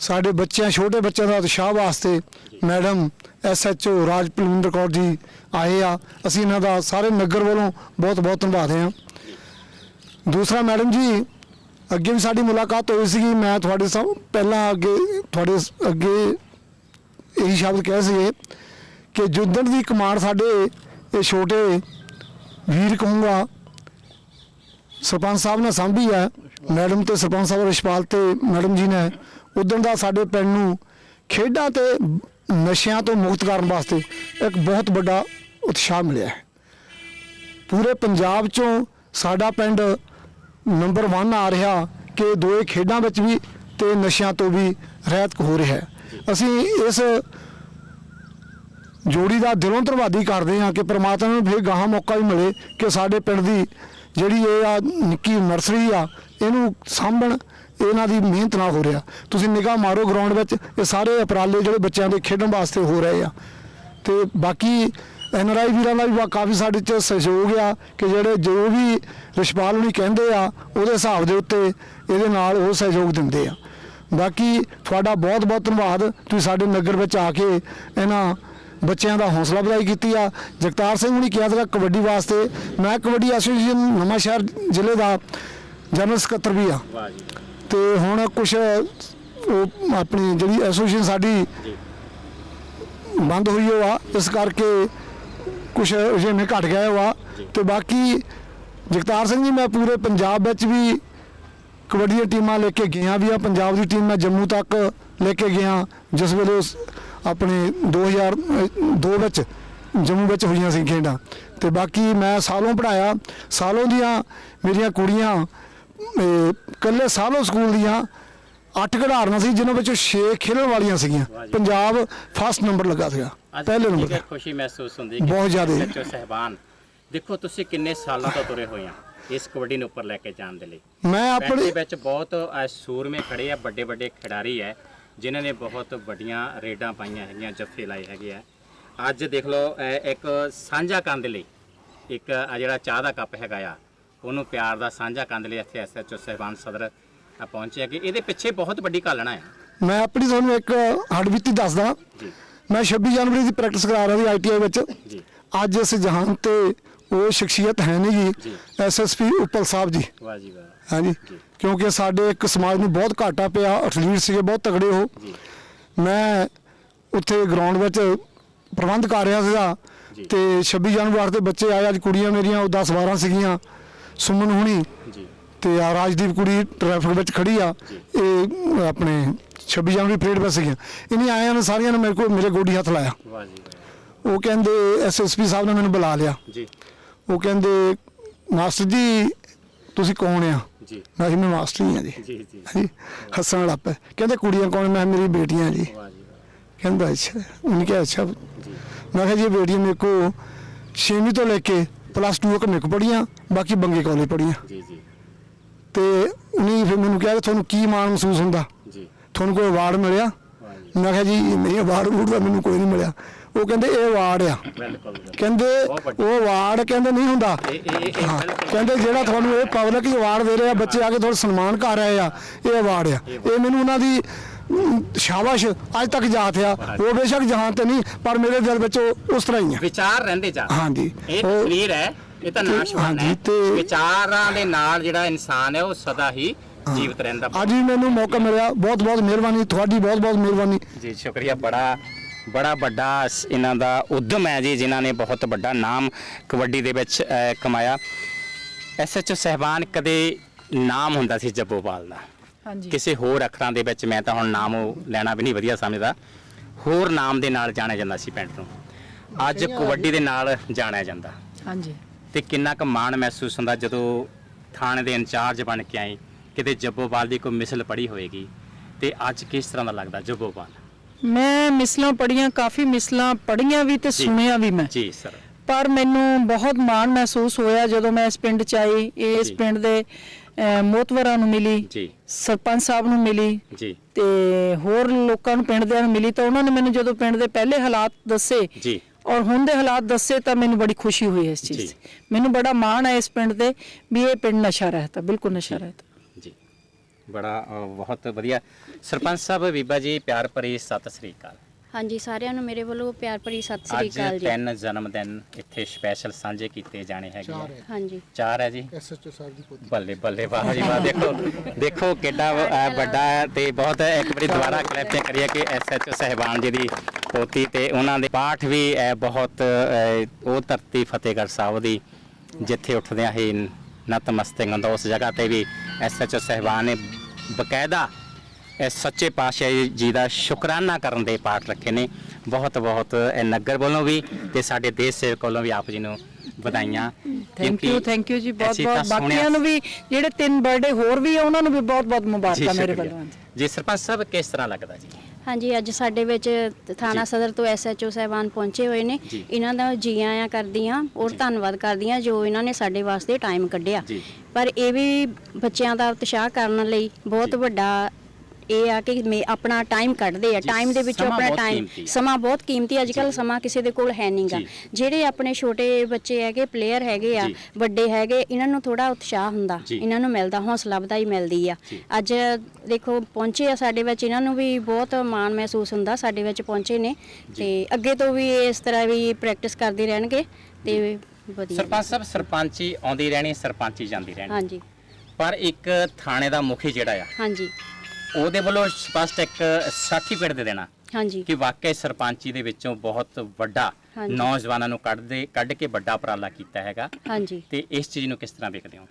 ਸਾਡੇ ਬੱਚਿਆਂ ਛੋਟੇ ਬੱਚਿਆਂ ਦਾ ਉਤਸ਼ਾਹ ਵਾਸਤੇ ਮੈਡਮ ਐਸਐਚਓ ਰਾਜ ਪਲਵਿੰਦਰ ਕੌਰ ਜੀ ਆਏ ਆ। ਅਸੀਂ ਇਹਨਾਂ ਦਾ ਸਾਰੇ ਨਗਰ ਵੱਲੋਂ ਬਹੁਤ ਬਹੁਤ ਧੰਨਵਾਦ ਹਾਂ। ਦੂਸਰਾ ਮੈਡਮ ਜੀ, ਅੱਗੇ ਵੀ ਸਾਡੀ ਮੁਲਾਕਾਤ ਹੋਈ ਸੀਗੀ, ਮੈਂ ਤੁਹਾਡੇ ਸਭ ਪਹਿਲਾਂ ਅੱਗੇ ਤੁਹਾਡੇ ਅੱਗੇ ਇਹੀ ਸ਼ਬਦ ਕਹੇ ਸੀਗੇ ਕਿ ਜੁੱਦਣ ਦੀ ਕਮਾਂਡ ਸਾਡੇ, ਇਹ ਛੋਟੇ ਵੀਰ ਕਹੂੰਗਾ। ਸਰਪੰਚ ਸਾਹਿਬ ਨੇ ਸਾਂਭੀ ਹੈ। ਮੈਡਮ ਤੇ ਸਰਪੰਚ ਸਾਹਿਬ ਰਿਸ਼ਪਾਲ ਤੇ ਮੈਡਮ ਜੀ ਨੇ ਉਦੋਂ ਦਾ ਸਾਡੇ ਪਿੰਡ ਨੂੰ ਖੇਡਾਂ ਤੇ ਨਸ਼ਿਆਂ ਤੋਂ ਮੁਕਤ ਕਰਨ ਵਾਸਤੇ ਇੱਕ ਬਹੁਤ ਵੱਡਾ ਉਤਸ਼ਾਹ ਮਿਲਿਆ ਹੈ। ਪੂਰੇ ਪੰਜਾਬ ਚੋਂ ਸਾਡਾ ਪਿੰਡ ਨੰਬਰ 1 ਆ ਰਿਹਾ ਕਿ ਦੋਏ ਖੇਡਾਂ ਵਿੱਚ ਵੀ ਤੇ ਨਸ਼ਿਆਂ ਤੋਂ ਵੀ ਰਹਿਤ ਹੋ ਰਿਹਾ ਹੈ। ਅਸੀਂ ਇਸ ਜੋੜੀ ਦਾ ਦਿਲੋਂ ਧੰਨਵਾਦੀ ਕਰਦੇ ਹਾਂ ਕਿ ਪ੍ਰਮਾਤਮਾ ਨੂੰ ਫਿਰ ਗਾਹਾਂ ਮੌਕਾ ਵੀ ਮਿਲੇ ਕਿ ਸਾਡੇ ਪਿੰਡ ਦੀ ਜਿਹੜੀ ਇਹ ਆ ਨਿੱਕੀ ਨਰਸਰੀ ਆ, ਇਹਨੂੰ ਸਾਂਭਣ, ਇਹਨਾਂ ਦੀ ਮਿਹਨਤ ਨਾਲ ਹੋ ਰਿਹਾ। ਤੁਸੀਂ ਨਿਗਾਹ ਮਾਰੋ ਗਰਾਊਂਡ ਵਿੱਚ, ਇਹ ਸਾਰੇ ਉਪਰਾਲੇ ਜਿਹੜੇ ਬੱਚਿਆਂ ਦੇ ਖੇਡਣ ਵਾਸਤੇ ਹੋ ਰਹੇ ਆ। ਤੇ ਬਾਕੀ ਐਨਆਰਆਈ ਵੀਰਾਂ ਦਾ ਵੀ ਕਾਫੀ ਸਾਡੇ ਚ ਸਹਿਯੋਗ ਆ ਕਿ ਜਿਹੜੇ ਜੋ ਵੀ ਰਿਸ਼ਪਾਲ ਹੁਣੀ ਕਹਿੰਦੇ ਆ ਉਹਦੇ ਹਿਸਾਬ ਦੇ ਉੱਤੇ ਇਹਦੇ ਨਾਲ ਉਹ ਸਹਿਯੋਗ ਦਿੰਦੇ ਆ। ਬਾਕੀ ਤੁਹਾਡਾ ਬਹੁਤ ਬਹੁਤ ਧੰਨਵਾਦ। ਤੁਸੀਂ ਸਾਡੇ ਨਗਰ ਵਿੱਚ ਆ ਕੇ ਇਹਨਾਂ ਬੱਚਿਆਂ ਦਾ ਹੌਸਲਾ ਅਫਜ਼ਾਈ ਕੀਤੀ ਆ। ਜਗਤਾਰ ਸਿੰਘ ਹੁਣੀ ਕਿਹਾ ਸੀਗਾ ਕਬੱਡੀ ਵਾਸਤੇ। ਮੈਂ ਕਬੱਡੀ ਐਸੋਸੀਏਸ਼ਨ ਨਵਾਂ ਸ਼ਹਿਰ ਜ਼ਿਲ੍ਹੇ ਦਾ ਜਨਰਲ ਸਕੱਤਰ ਵੀ ਆ। ਤੇ ਹੁਣ ਕੁਝ ਉਹ ਆਪਣੀ ਜਿਹੜੀ ਐਸੋਸੀਏਸ਼ਨ ਸਾਡੀ ਬੰਦ ਹੋਈ ਹੋ ਆ ਇਸ ਕਰਕੇ ਕੁਝ ਜਿਵੇਂ ਘਟ ਗਿਆ ਹੋ ਆ ਤੇ ਬਾਕੀ ਜਗਤਾਰ ਸਿੰਘ ਜੀ ਮੈਂ ਪੂਰੇ ਪੰਜਾਬ ਵਿੱਚ ਵੀ ਕਬੱਡੀ ਦੀਆਂ ਟੀਮਾਂ ਲੈ ਕੇ ਗਿਆ ਵੀ ਆ ਪੰਜਾਬ ਦੀ ਟੀਮ ਮੈਂ ਜੰਮੂ ਤੱਕ ਲੈ ਕੇ ਗਿਆ। ਜਿਸ ਵੇਲੇ ਉਸ ਆਪਣੇ 2002 ਵਿੱਚ ਜੰਮੂ ਵਿੱਚ ਹੋਈਆਂ ਸੀ ਖੇਡਾਂ। ਤੇ ਬਾਕੀ ਮੈਂ ਸਾਲੋਂ ਪੜਾਇਆ ਸਾਲੋਂ ਦੀਆਂ ਮੇਰੀਆਂ ਕੁੜੀਆਂ ਇਕੱਲੇ ਸਾਲੋਂ ਸਕੂਲ ਦੀਆਂ ਅੱਠ ਖਿਡਾਰਨਾਂ ਸੀ ਜਿਨ੍ਹਾਂ ਵਿੱਚੋਂ 6 ਖੇਡਣ ਵਾਲੀਆਂ ਸੀਗੀਆਂ। ਪੰਜਾਬ ਫਸਟ ਨੰਬਰ ਲੱਗਾ ਸੀਗਾ ਪਹਿਲੇ ਨੰਬਰ ਕੁ ਖੁਸ਼ੀ ਮਹਿਸੂਸ ਹੁੰਦੀ ਬਹੁਤ ਜ਼ਿਆਦੇ। ਸੱਚੋ ਸਹਿਬਾਨ। ਦੇਖੋ ਤੁਸੀਂ ਕਿੰਨੇ ਸਾਲਾਂ ਤੋਂ ਤੁਰੇ ਹੋਏ ਆ ਇਸ ਕਬੱਡੀ ਨੂੰ ਉੱਪਰ ਲੈ ਕੇ ਜਾਣ ਦੇ ਲਈ। ਮੈਂ ਆਪਣੇ ਵਿੱਚ ਬਹੁਤ ਸੂਰਮੇ ਖੜੇ ਆ ਵੱਡੇ ਵੱਡੇ ਖਿਡਾਰੀ ਹੈ ਜਿਨ੍ਹਾਂ ਨੇ ਬਹੁਤ ਵੱਡੀਆਂ ਰੇਡਾਂ ਪਾਈਆਂ ਹੈਗੀਆਂ ਜੱਫੇ ਲਾਏ ਹੈਗੇ ਆ। ਅੱਜ ਦੇਖ ਲਓ ਇੱਕ ਸਾਂਝਾ ਕਰਨ ਦੇ ਲਈ ਇੱਕ ਆ ਜਿਹੜਾ ਚਾਹ ਦਾ ਕੱਪ ਹੈਗਾ ਆ ਉਹਨੂੰ ਪਿਆਰ ਦਾ ਸਾਂਝਾ ਕਰਨ ਦੇ ਲਈ ਇੱਥੇ ਐਸਐਚਓ ਸਹਿਬਾਨ ਸਦਰ ਅ, ਪਹੁੰਚੇ ਹੈਗੇ ਇਹਦੇ ਪਿੱਛੇ ਬਹੁਤ ਵੱਡੀ ਘਾਲਣਾ ਆ ਮੈਂ ਆਪਣੀ ਤੁਹਾਨੂੰ ਇੱਕ ਹੱਡਬੀਤੀ ਦੱਸਦਾ। ਮੈਂ 26 ਜਨਵਰੀ ਦੀ ਪ੍ਰੈਕਟਿਸ ਕਰਾ ਰਿਹਾ ਸੀ ਆਈਟੀਆਈ ਵਿੱਚ। ਅੱਜ ਇਸ ਜਹਾਨ ਤੇ ਉਹ ਸ਼ਖਸੀਅਤ ਹੈ ਨਹੀਂ ਜੀ। ਐਸਐਸਪੀ ਉੱਪਲ ਸਾਹਿਬ ਜੀ। ਵਾਹ ਜੀ ਵਾਹ। ਹਾਂਜੀ। ਜੀ। ਕਿਉਂਕਿ ਸਾਡੇ ਇੱਕ ਸਮਾਜ ਨੂੰ ਬਹੁਤ ਘਾਟਾ ਪਿਆ ਐਥਲੀਟ ਸੀਗੇ ਬਹੁਤ ਤਗੜੇ ਉਹ। ਮੈਂ ਉੱਥੇ ਗਰਾਊਂਡ ਵਿੱਚ ਪ੍ਰਬੰਧ ਕਰ ਰਿਹਾ ਸੀਗਾ। ਤੇ 26 ਜਨਵਰੀ ਵਾਸਤੇ ਬੱਚੇ ਆਏ ਅੱਜ ਕੁੜੀਆਂ ਮੇਰੀਆਂ ਉਹ 10 12 ਸੀਗੀਆਂ। ਸੁਮਨ ਹੁਣੀ। ਜੀ। ਤੇ ਆ ਰਾਜਦੀਪ ਕੁੜੀ ਟ੍ਰੈਫਿਕ ਵਿੱਚ ਖੜੀ ਆ। ਇਹ ਆਪਣੇ 26 ਜਨਵਰੀ ਪਰੇਡ ਵਿੱਚ ਸੀਗੀਆਂ। ਇਹਨੇ ਆਇਆਂ ਨੇ ਸਾਰੀਆਂ ਨੇ ਮੇਰੇ ਕੋਲ ਮੇਰੇ ਗੋਡੀ ਹੱਥ ਲਾਇਆ। ਵਾਹ ਜੀ ਉਹ ਕਹਿੰਦੇ ਐਸਐਸਪੀ ਸਾਹਿਬ ਨੇ ਮੈਨੂੰ ਬੁਲਾ ਲਿਆ। ਜੀ। ਉਹ ਕਹਿੰਦੇ ਮਾਸਟਰ ਜੀ ਤੁਸੀਂ ਕੌਣ ਆ? ਜੀ। ਮੈਂ ਕਿਹਾ ਮੈਂ ਮਾਸਟਰ ਹੀ ਆ ਜੀ। ਜੀ ਜੀ। ਹੱਸਣ ਲੱਗ ਪਏ। ਕਹਿੰਦੇ ਕੁੜੀਆਂ ਕੌਣ? ਮੈਂ ਮੇਰੀ ਬੇਟੀਆਂ ਜੀ। ਕਹਿੰਦਾ ਅੱਛਾ। ਉਹਨੇ ਕਿਹਾ ਅੱਛਾ। ਮੈਂ ਕਿਹਾ ਜੀ ਬੇਟੀਆਂ ਮੇਰੇ ਕੋ 6ਵੀਂ ਤੋਂ ਲੈ ਕੇ ਪਲੱਸ 2 ਤੱਕ ਮੇਰੇ ਕੋ ਪੜੀਆਂ ਬਾਕੀ ਬੰਗੇ ਕਾਲਜ ਪੜੀਆਂ ਜੀ ਜੀ। ਤੇ ਉਹਨੇ ਫਿਰ ਮੈਨੂੰ ਕਿਹਾ ਕਿ ਤੁਹਾਨੂੰ ਕੀ ਮਾਣ ਮਹਿਸੂਸ ਹੁੰਦਾ? ਜੀ। ਤੁਹਾਨੂੰ ਕੋਈ ਅਵਾਰਡ ਮਿਲਿਆ? ਮੈਂ ਕਿਹਾ ਜੀ ਨਹੀਂ ਅਵਾਰਡ ਵੂਡ ਦਾ ਮੈਨੂੰ ਕੋਈ ਨਹੀਂ ਮਿਲਿਆ। ਉਹ ਕਹਿੰਦੇ ਇਹ ਅਵਾਰਡ ਆ। ਕਹਿੰਦੇ। ਉਹ ਅਵਾਰਡ ਕਹਿੰਦੇ ਨਹੀਂ ਹੁੰਦਾ? ਹਾਂ, ਕਹਿੰਦੇ ਜਿਹੜਾ ਤੁਹਾਨੂੰ ਇਹ ਪਬਲਿਕ ਅਵਾਰਡ ਦੇ ਰਹੇ ਆ ਬੱਚੇ ਆ ਕੇ ਤੁਹਾਨੂੰ ਸਨਮਾਨ ਕਰ ਰਹੇ ਆ ਇਹ ਅਵਾਰਡ ਆ। ਇਹ ਮੈਨੂੰ ਉਹਨਾਂ ਦੀ ਅਮ, ਸ਼ਾਬਾਸ਼ ਅੱਜ ਤੱਕ ਯਾਦ ਆ। ਉਹ ਬੇਸ਼ੱਕ ਜਹਾਨ ਤੇ ਨਹੀਂ ਪਰ ਮੇਰੇ ਦਿਲ ਵਿੱਚ ਉਹ ਉਸ ਤਰ੍ਹਾਂ ਹੀ ਆ। ਵਿਚਾਰ ਰਹਿੰਦੇ ਜਾ। ਹਾਂਜੀ। ਇਹ ਉਹ- ਤਸਵੀਰ ਹੈ ਇਹ ਤਾਂ ਨਾਸ਼ਵਾਨ ਹੈ। ਵਿਚਾਰਾਂ ਦੇ ਨਾਲ ਜਿਹੜਾ ਇਨਸਾਨ ਹੈ ਉਹ ਸਦਾ ਹੀ ਜੀਵਤ ਰਹਿੰਦਾ। ਅੱਜ ਵੀ ਮੈਨੂੰ ਮੌਕਾ ਮਿਲਿਆ। ਬਹੁਤ ਬਹੁਤ ਮਿਹਰਬਾਨੀ। ਤੁਹਾਡੀ ਬਹੁਤ ਬਹੁਤ ਮਿਹਰਬਾਨੀ। ਜੀ ਸ਼ੁਕਰੀਆ। ਬੜਾ ਬੜਾ ਵੱਡਾ ਇਹਨਾਂ ਦਾ ਉਦਮ ਹੈ ਜੀ ਜਿਨ੍ਹਾਂ ਨੇ ਬਹੁਤ ਵੱਡਾ ਨਾਮ ਕਬੱਡੀ ਦੇ ਵਿੱਚ ਕਮਾਇਆ। ਐਸਐਚਓ ਸਹਿਬਾਨ ਕਦੇ ਨਾਮ ਹੁੰਦਾ ਸੀ ਜੱਬੋਵਾਲ ਦਾ। ਹਾਂਜੀ। ਕਿਸੇ ਹੋਰ ਅੱਖਰਾਂ ਦੇ ਵਿੱਚ ਮੈਂ ਤਾਂ ਹੁਣ ਨਾਮ ਉਹ ਲੈਣਾ ਵੀ ਨਹੀਂ ਵਧੀਆ ਸਮਝਦਾ। ਹੋਰ ਨਾਮ ਦੇ ਨਾਲ ਜਾਣਿਆ ਜਾਂਦਾ ਸੀ ਪਿੰਡ ਨੂੰ। ਅੱਜ ਕਬੱਡੀ ਦੇ ਨਾਲ ਜਾਣਿਆ ਜਾਂਦਾ। ਹਾਂਜੀ। ਤੇ ਕਿੰਨਾ ਕੁ ਮਾਣ ਮਹਿਸੂਸ ਹੁੰਦਾ ਜਦੋਂ ਥਾਣੇ ਦੇ ਇੰਚਾਰਜ ਬਣ ਕੇ ਆਏ ਕਿਤੇ ਜੱਬੋਵਾਲ ਦੀ ਕੋਈ ਮਿਸਲ ਪੜੀ ਹੋਏਗੀ ਤੇ ਅੱਜ ਕਿਸ ਤਰ੍ਹਾਂ ਦਾ ਲੱਗਦਾ ਜੱਬੋਵਾਲ ਮੈਂ ਮਿਸਲਾਂ ਪੜੀਆਂ ਕਾਫੀ ਮਿਸਲਾਂ ਪੜੀਆਂ ਵੀ ਤੇ। ਸੁਣਿਆ ਵੀ ਮੈਂ। ਜੀ ਸਰ। ਪਰ ਮੈਨੂੰ ਬਹੁਤ ਮਾਣ ਮਹਿਸੂਸ ਹੋਇਆ ਜਦੋਂ ਮੈਂ ਇਸ ਪਿੰਡ ਚ ਆਈ। ਇਸ। ਪਿੰਡ ਦੇ ਅਹ, ਮੋਹਤਵਰਾਂ ਨੂੰ ਮਿਲੀ ਜੀ। ਸਰਪੰਚ ਸਾਹਿਬ ਨੂੰ ਮਿਲੀ ਜੀ। ਤੇ ਹੋਰ ਲੋਕਾਂ ਨੂੰ ਪਿੰਡ ਦਿਆਂ ਨੂੰ ਮਿਲੀ ਤਾਂ ਉਹਨਾਂ ਨੇ ਮੈਨੂੰ ਜਦੋਂ ਪਿੰਡ ਦੇ ਪਹਿਲੇ ਹਾਲਾਤ ਦੱਸੇ ਜੀ। ਔਰ ਹੁਣ ਦੇ ਹਾਲਾਤ ਦੱਸੇ ਤਾਂ ਮੈਨੂੰ ਬੜੀ ਖੁਸ਼ੀ ਹੋਈ ਇਸ ਚੀਜ਼। ਦੀ। ਮੈਨੂੰ ਬੜਾ ਮਾਣ ਹੈ ਇਸ ਪਿੰਡ ਤੇ ਵੀ ਇਹ ਪਿੰਡ ਨਸ਼ਾ ਰਹਿਤਾ ਬਿਲਕੁਲ ਨਸ਼ਾ ਰਹਿਤਾ ਜੀ। ਬੜਾ ਬਹੁਤ ਵਧੀਆ। ਸਰਪੰਚ ਸਾਹਿਬ ਬੀਬਾ ਜੀ ਪਿਆਰ ਭਰੀ ਸਤਿ ਸ੍ਰੀ ਅਕਾਲ। ਹਾਂਜੀ ਸਾਰਿਆਂ ਨੂੰ ਮੇਰੇ ਵੱਲੋਂ ਪਿਆਰ ਭਰੀ ਸਤਿ ਸ੍ਰੀ ਅੱਜ ਅਕਾਲ ਜੀ। ਤਿੰਨ ਜਨਮ ਦਿਨ ਇੱਥੇ ਸਪੈਸ਼ਲ ਸਾਂਝੇ ਕੀਤੇ ਜਾਣੇ ਹੈਗੇ ਆ। ਹਾਂਜੀ। ਚਾਰ ਹੈ ਜੀ? ਐਸਐਚਓ ਸਾਹਿਬ ਦੀ ਪੋਤੀ। ਬੱਲੇ ਬੱਲੇ ਵਾਹ ਜੀ ਵਾਹ। ਦੇਖੋ ਦੇਖੋ ਕਿੱਡਾ ਵ- ਵੱਡਾ ਹੈ ਤੇ ਬਹੁਤ ਇੱਕ ਵਾਰੀ ਦੁਬਾਰਾ ਕਲਿੱਪ ਕਰੀਏ ਕਿ ਐਸਐਚਓ ਸਹਿਬਾਨ ਜੀ ਦੀ ਪੋਤੀ ਤੇ ਉਹਨਾਂ ਦੇ ਪਾਠ ਵੀ ਅ, ਬਹੁਤ ਉਹ ਧਰਤੀ ਫਤਿਹਗੜ੍ਹ ਸਾਹਿਬ ਦੀ ਜਿੱਥੇ ਉੱਠਦਿਆਂ ਹੀ ਨਤਮਸਤਕ ਹੁੰਦਾ ਉਸ ਜਗ੍ਹਾ ਤੇ ਵੀ ਐਸਐਚਓ ਸਹਿਬਾਨ ਨੇ ਬਕਾਇਦਾ ਇਸ ਸੱਚੇ ਪਾਤਸ਼ਾਹ ਜੀ ਦਾ ਸ਼ੁਕਰਾਨਾ ਕਰਨ ਦੇ ਪਾਠ ਰੱਖੇ ਨੇ ਬਹੁਤ ਬਹੁਤ ਇਹ ਨਗਰ ਵੱਲੋਂ ਵੀ ਤੇ ਸਾਡੇ ਦੇਸ਼ ਸੇਵਕ ਵੱਲੋਂ ਵੀ ਆਪ ਜੀ ਨੂੰ ਵਧਾਈਆਂ ਥੈਂਕ ਯੂ ਥੈਂਕ ਯੂ ਜੀ ਬਹੁਤ ਬਹੁਤ ਬਾਕੀਆਂ ਨੂੰ ਵੀ ਜਿਹੜੇ ਤਿੰਨ ਬਰਥਡੇ ਹੋਰ ਵੀ ਆ ਉਹਨਾਂ ਨੂੰ ਵੀ ਬਹੁਤ ਬਹੁਤ ਮੁਬਾਰਕਾਂ ਮੇਰੇ। ਵੱਲੋਂ ਜੀ ਸਰਪੰਚ ਸਾਹਿਬ ਕਿਸ ਤਰ੍ਹਾਂ ਲੱਗਦਾ ਜੀ ਹਾਂਜੀ ਅੱਜ ਸਾਡੇ ਵਿੱਚ ਥਾਣਾ। ਸਦਰ ਤੋਂ ਐਸਐਚਓ ਸਾਹਿਬਾਨ ਪਹੁੰਚੇ ਹੋਏ ਨੇ। ਇਹਨਾਂ ਦਾ ਜੀ ਆਇਆਂ ਕਰਦੀ ਹਾਂ ਔਰ। ਧੰਨਵਾਦ ਕਰਦੀ ਹਾਂ ਜੋ ਇਹਨਾਂ ਨੇ ਸਾਡੇ ਵਾਸਤੇ ਟਾਈਮ ਕੱਢਿਆ। ਪਰ ਇਹ ਵੀ ਬੱਚਿਆਂ ਦਾ ਉਤਸ਼ਾਹ ਕਰਨ ਲਈ ਬਹੁਤ। ਵੱਡਾ ਇਹ ਆ ਕਿ ਮੇ ਆਪਣਾ ਟਾਈਮ ਕੱਢਦੇ ਆ ਟਾਈਮ ਦੇ ਵਿੱਚੋਂ ਆਪਣਾ ਟਾਈਮ। ਸਮਾਂ ਬਹੁਤ ਕੀਮਤੀ ਅੱਜ ਕੱਲ। ਸਮਾਂ ਕਿਸੇ ਦੇ ਕੋਲ ਹੈ ਨਹੀਂਗਾ। ਜਿਹੜੇ ਆਪਣੇ ਛੋਟੇ ਬੱਚੇ ਹੈਗੇ ਪਲੇਅਰ ਹੈਗੇ ਆ। ਵੱਡੇ ਹੈਗੇ ਇਹਨਾਂ ਨੂੰ ਥੋੜਾ ਉਤਸ਼ਾਹ ਹੁੰਦਾ। ਇਹਨਾਂ ਨੂੰ ਮਿਲਦਾ ਹੌਸਲਾ ਵਧਾਈ ਮਿਲਦੀ ਆ। ਅੱਜ ਦੇਖੋ ਪਹੁੰਚੇ ਆ ਸਾਡੇ ਵਿੱਚ ਇਹਨਾਂ ਨੂੰ ਵੀ ਬਹੁਤ ਮਾਣ ਮਹਿਸੂਸ ਹੁੰਦਾ ਸਾਡੇ ਵਿੱਚ ਪਹੁੰਚੇ ਨੇ ਤੇ ਅੱਗੇ ਤੋਂ ਵੀ ਇਸ ਤਰ੍ਹਾਂ ਵੀ ਪ੍ਰੈਕਟਿਸ ਕਰਦੇ ਰਹਿਣਗੇ ਤੇ ਵਧੀਆ ਸਰਪੰਚ ਸਾਹਿਬ ਸਰਪੰਚੀ ਆਉਂਦੀ ਰਹਿਣੀ ਸਰਪੰਚੀ ਜਾਂਦੀ ਰਹਿਣੀ ਹਾਂਜੀ ਪਰ ਇੱਕ ਥਾਣੇ ਦਾ ਮੁਖੀ ਜਿਹੜਾ ਆ ਹਾਂਜੀ ਉਹਦੇ ਵੱਲੋਂ ਸਪਸ਼ਟ ਇੱਕ ਸਰਟੀਫਿਕੇਟ ਦੇ ਦੇਣਾ ਹਾਂਜੀ ਕਿ ਵਾਕਈ ਸਰਪੰਚੀ ਦੇ ਵਿੱਚੋਂ ਬਹੁਤ ਵੱਡਾ ਹਾਂਜੀ। ਨੌਜਵਾਨਾਂ ਨੂੰ ਕੱਢਦੇ ਕੱਢ ਕੇ ਵੱਡਾ ਉਪਰਾਲਾ ਕੀਤਾ ਹੈਗਾ ਹਾਂਜੀ ਤੇ ਇਸ ਚੀਜ਼ ਨੂੰ ਕਿਸ ਤਰ੍ਹਾਂ ਵੇਖਦੇ ਹੋ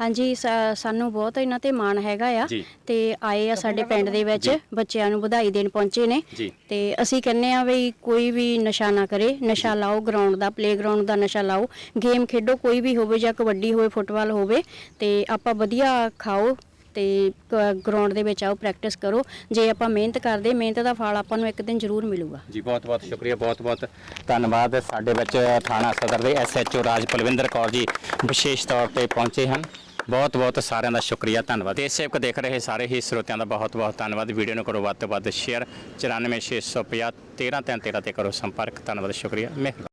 ਹਾਂਜੀ ਸਾ- ਸਾਨੂੰ ਬਹੁਤ ਇਹਨਾਂ ਤੇ ਮਾਣ ਹੈਗਾ ਆ ਜੀ। ਤੇ ਆਏ ਆ ਸਾਡੇ ਪਿੰਡ ਦੇ ਵਿੱਚ ਜੀ। ਬੱਚਿਆਂ ਨੂੰ ਵਧਾਈ ਦੇਣ ਪਹੁੰਚੇ ਨੇ ਜੀ। ਤੇ ਅਸੀਂ ਕਹਿੰਨੇ ਆ ਵੀ ਕੋਈ ਵੀ ਨਸ਼ਾ ਨਾ ਕਰੇ ਨਸ਼ਾ ਲਾਓ ਗਰਾਊਂਡ ਦਾ ਪਲੇਗਰਾਉਂਡ ਦਾ ਨਸ਼ਾ ਲਾਓ ਗੇਮ ਖੇਡੋ ਕੋਈ ਵੀ ਹੋਵੇ ਜਾਂ ਕਬੱਡੀ ਹੋਵੇ ਫੁੱਟਬਾਲ ਹੋਵੇ ਤੇ ਆਪਾਂ ਵਧੀਆ ਖਾਓ ਤੇ ਗਰਾਊਂਡ ਦੇ ਵਿੱਚ ਆਓ ਪ੍ਰੈਕਟਿਸ ਕਰੋ। ਜੇ ਆਪਾਂ ਮਿਹਨਤ ਕਰਦੇ, ਮਿਹਨਤ ਦਾ ਫਲ ਆਪਾਂ ਨੂੰ ਇੱਕ ਦਿਨ ਜ਼ਰੂਰ ਮਿਲੂਗਾ। ਜੀ ਬਹੁਤ ਬਹੁਤ ਸ਼ੁਕਰੀਆ ਬਹੁਤ ਬਹੁਤ ਧੰਨਵਾਦ। ਸਾਡੇ ਵਿੱਚ ਥਾਣਾ ਸਦਰ ਦੇ ਐਸਐਚਓ ਰਾਜ ਪਲਵਿੰਦਰ ਕੌਰ ਜੀ ਵਿਸ਼ੇਸ਼ ਤੌਰ ਤੇ ਪਹੁੰਚੇ ਹਨ। ਬਹੁਤ ਬਹੁਤ ਸਾਰਿਆਂ ਦਾ ਸ਼ੁਕਰੀਆ, ਧੰਨਵਾਦ। ਦੇਸ਼ ਸੇਵਕ ਦੇਖ ਰਹੇ ਸਾਰੇ ਹੀ ਸਰੋਤਿਆਂ ਦਾ ਬਹੁਤ ਬਹੁਤ ਧੰਨਵਾਦ। ਵੀਡੀਓ ਨੂੰ ਕਰੋ ਵੱਧ ਤੋਂ ਵੱਧ ਸ਼ੇਅਰ। 94650 1313 ਤੇ ਕਰੋ ਸੰਪਰਕ। ਧੰਨਵਾਦ, ਸ਼ੁਕਰੀਆ। ਮਿਹਰਬਾਨੀ।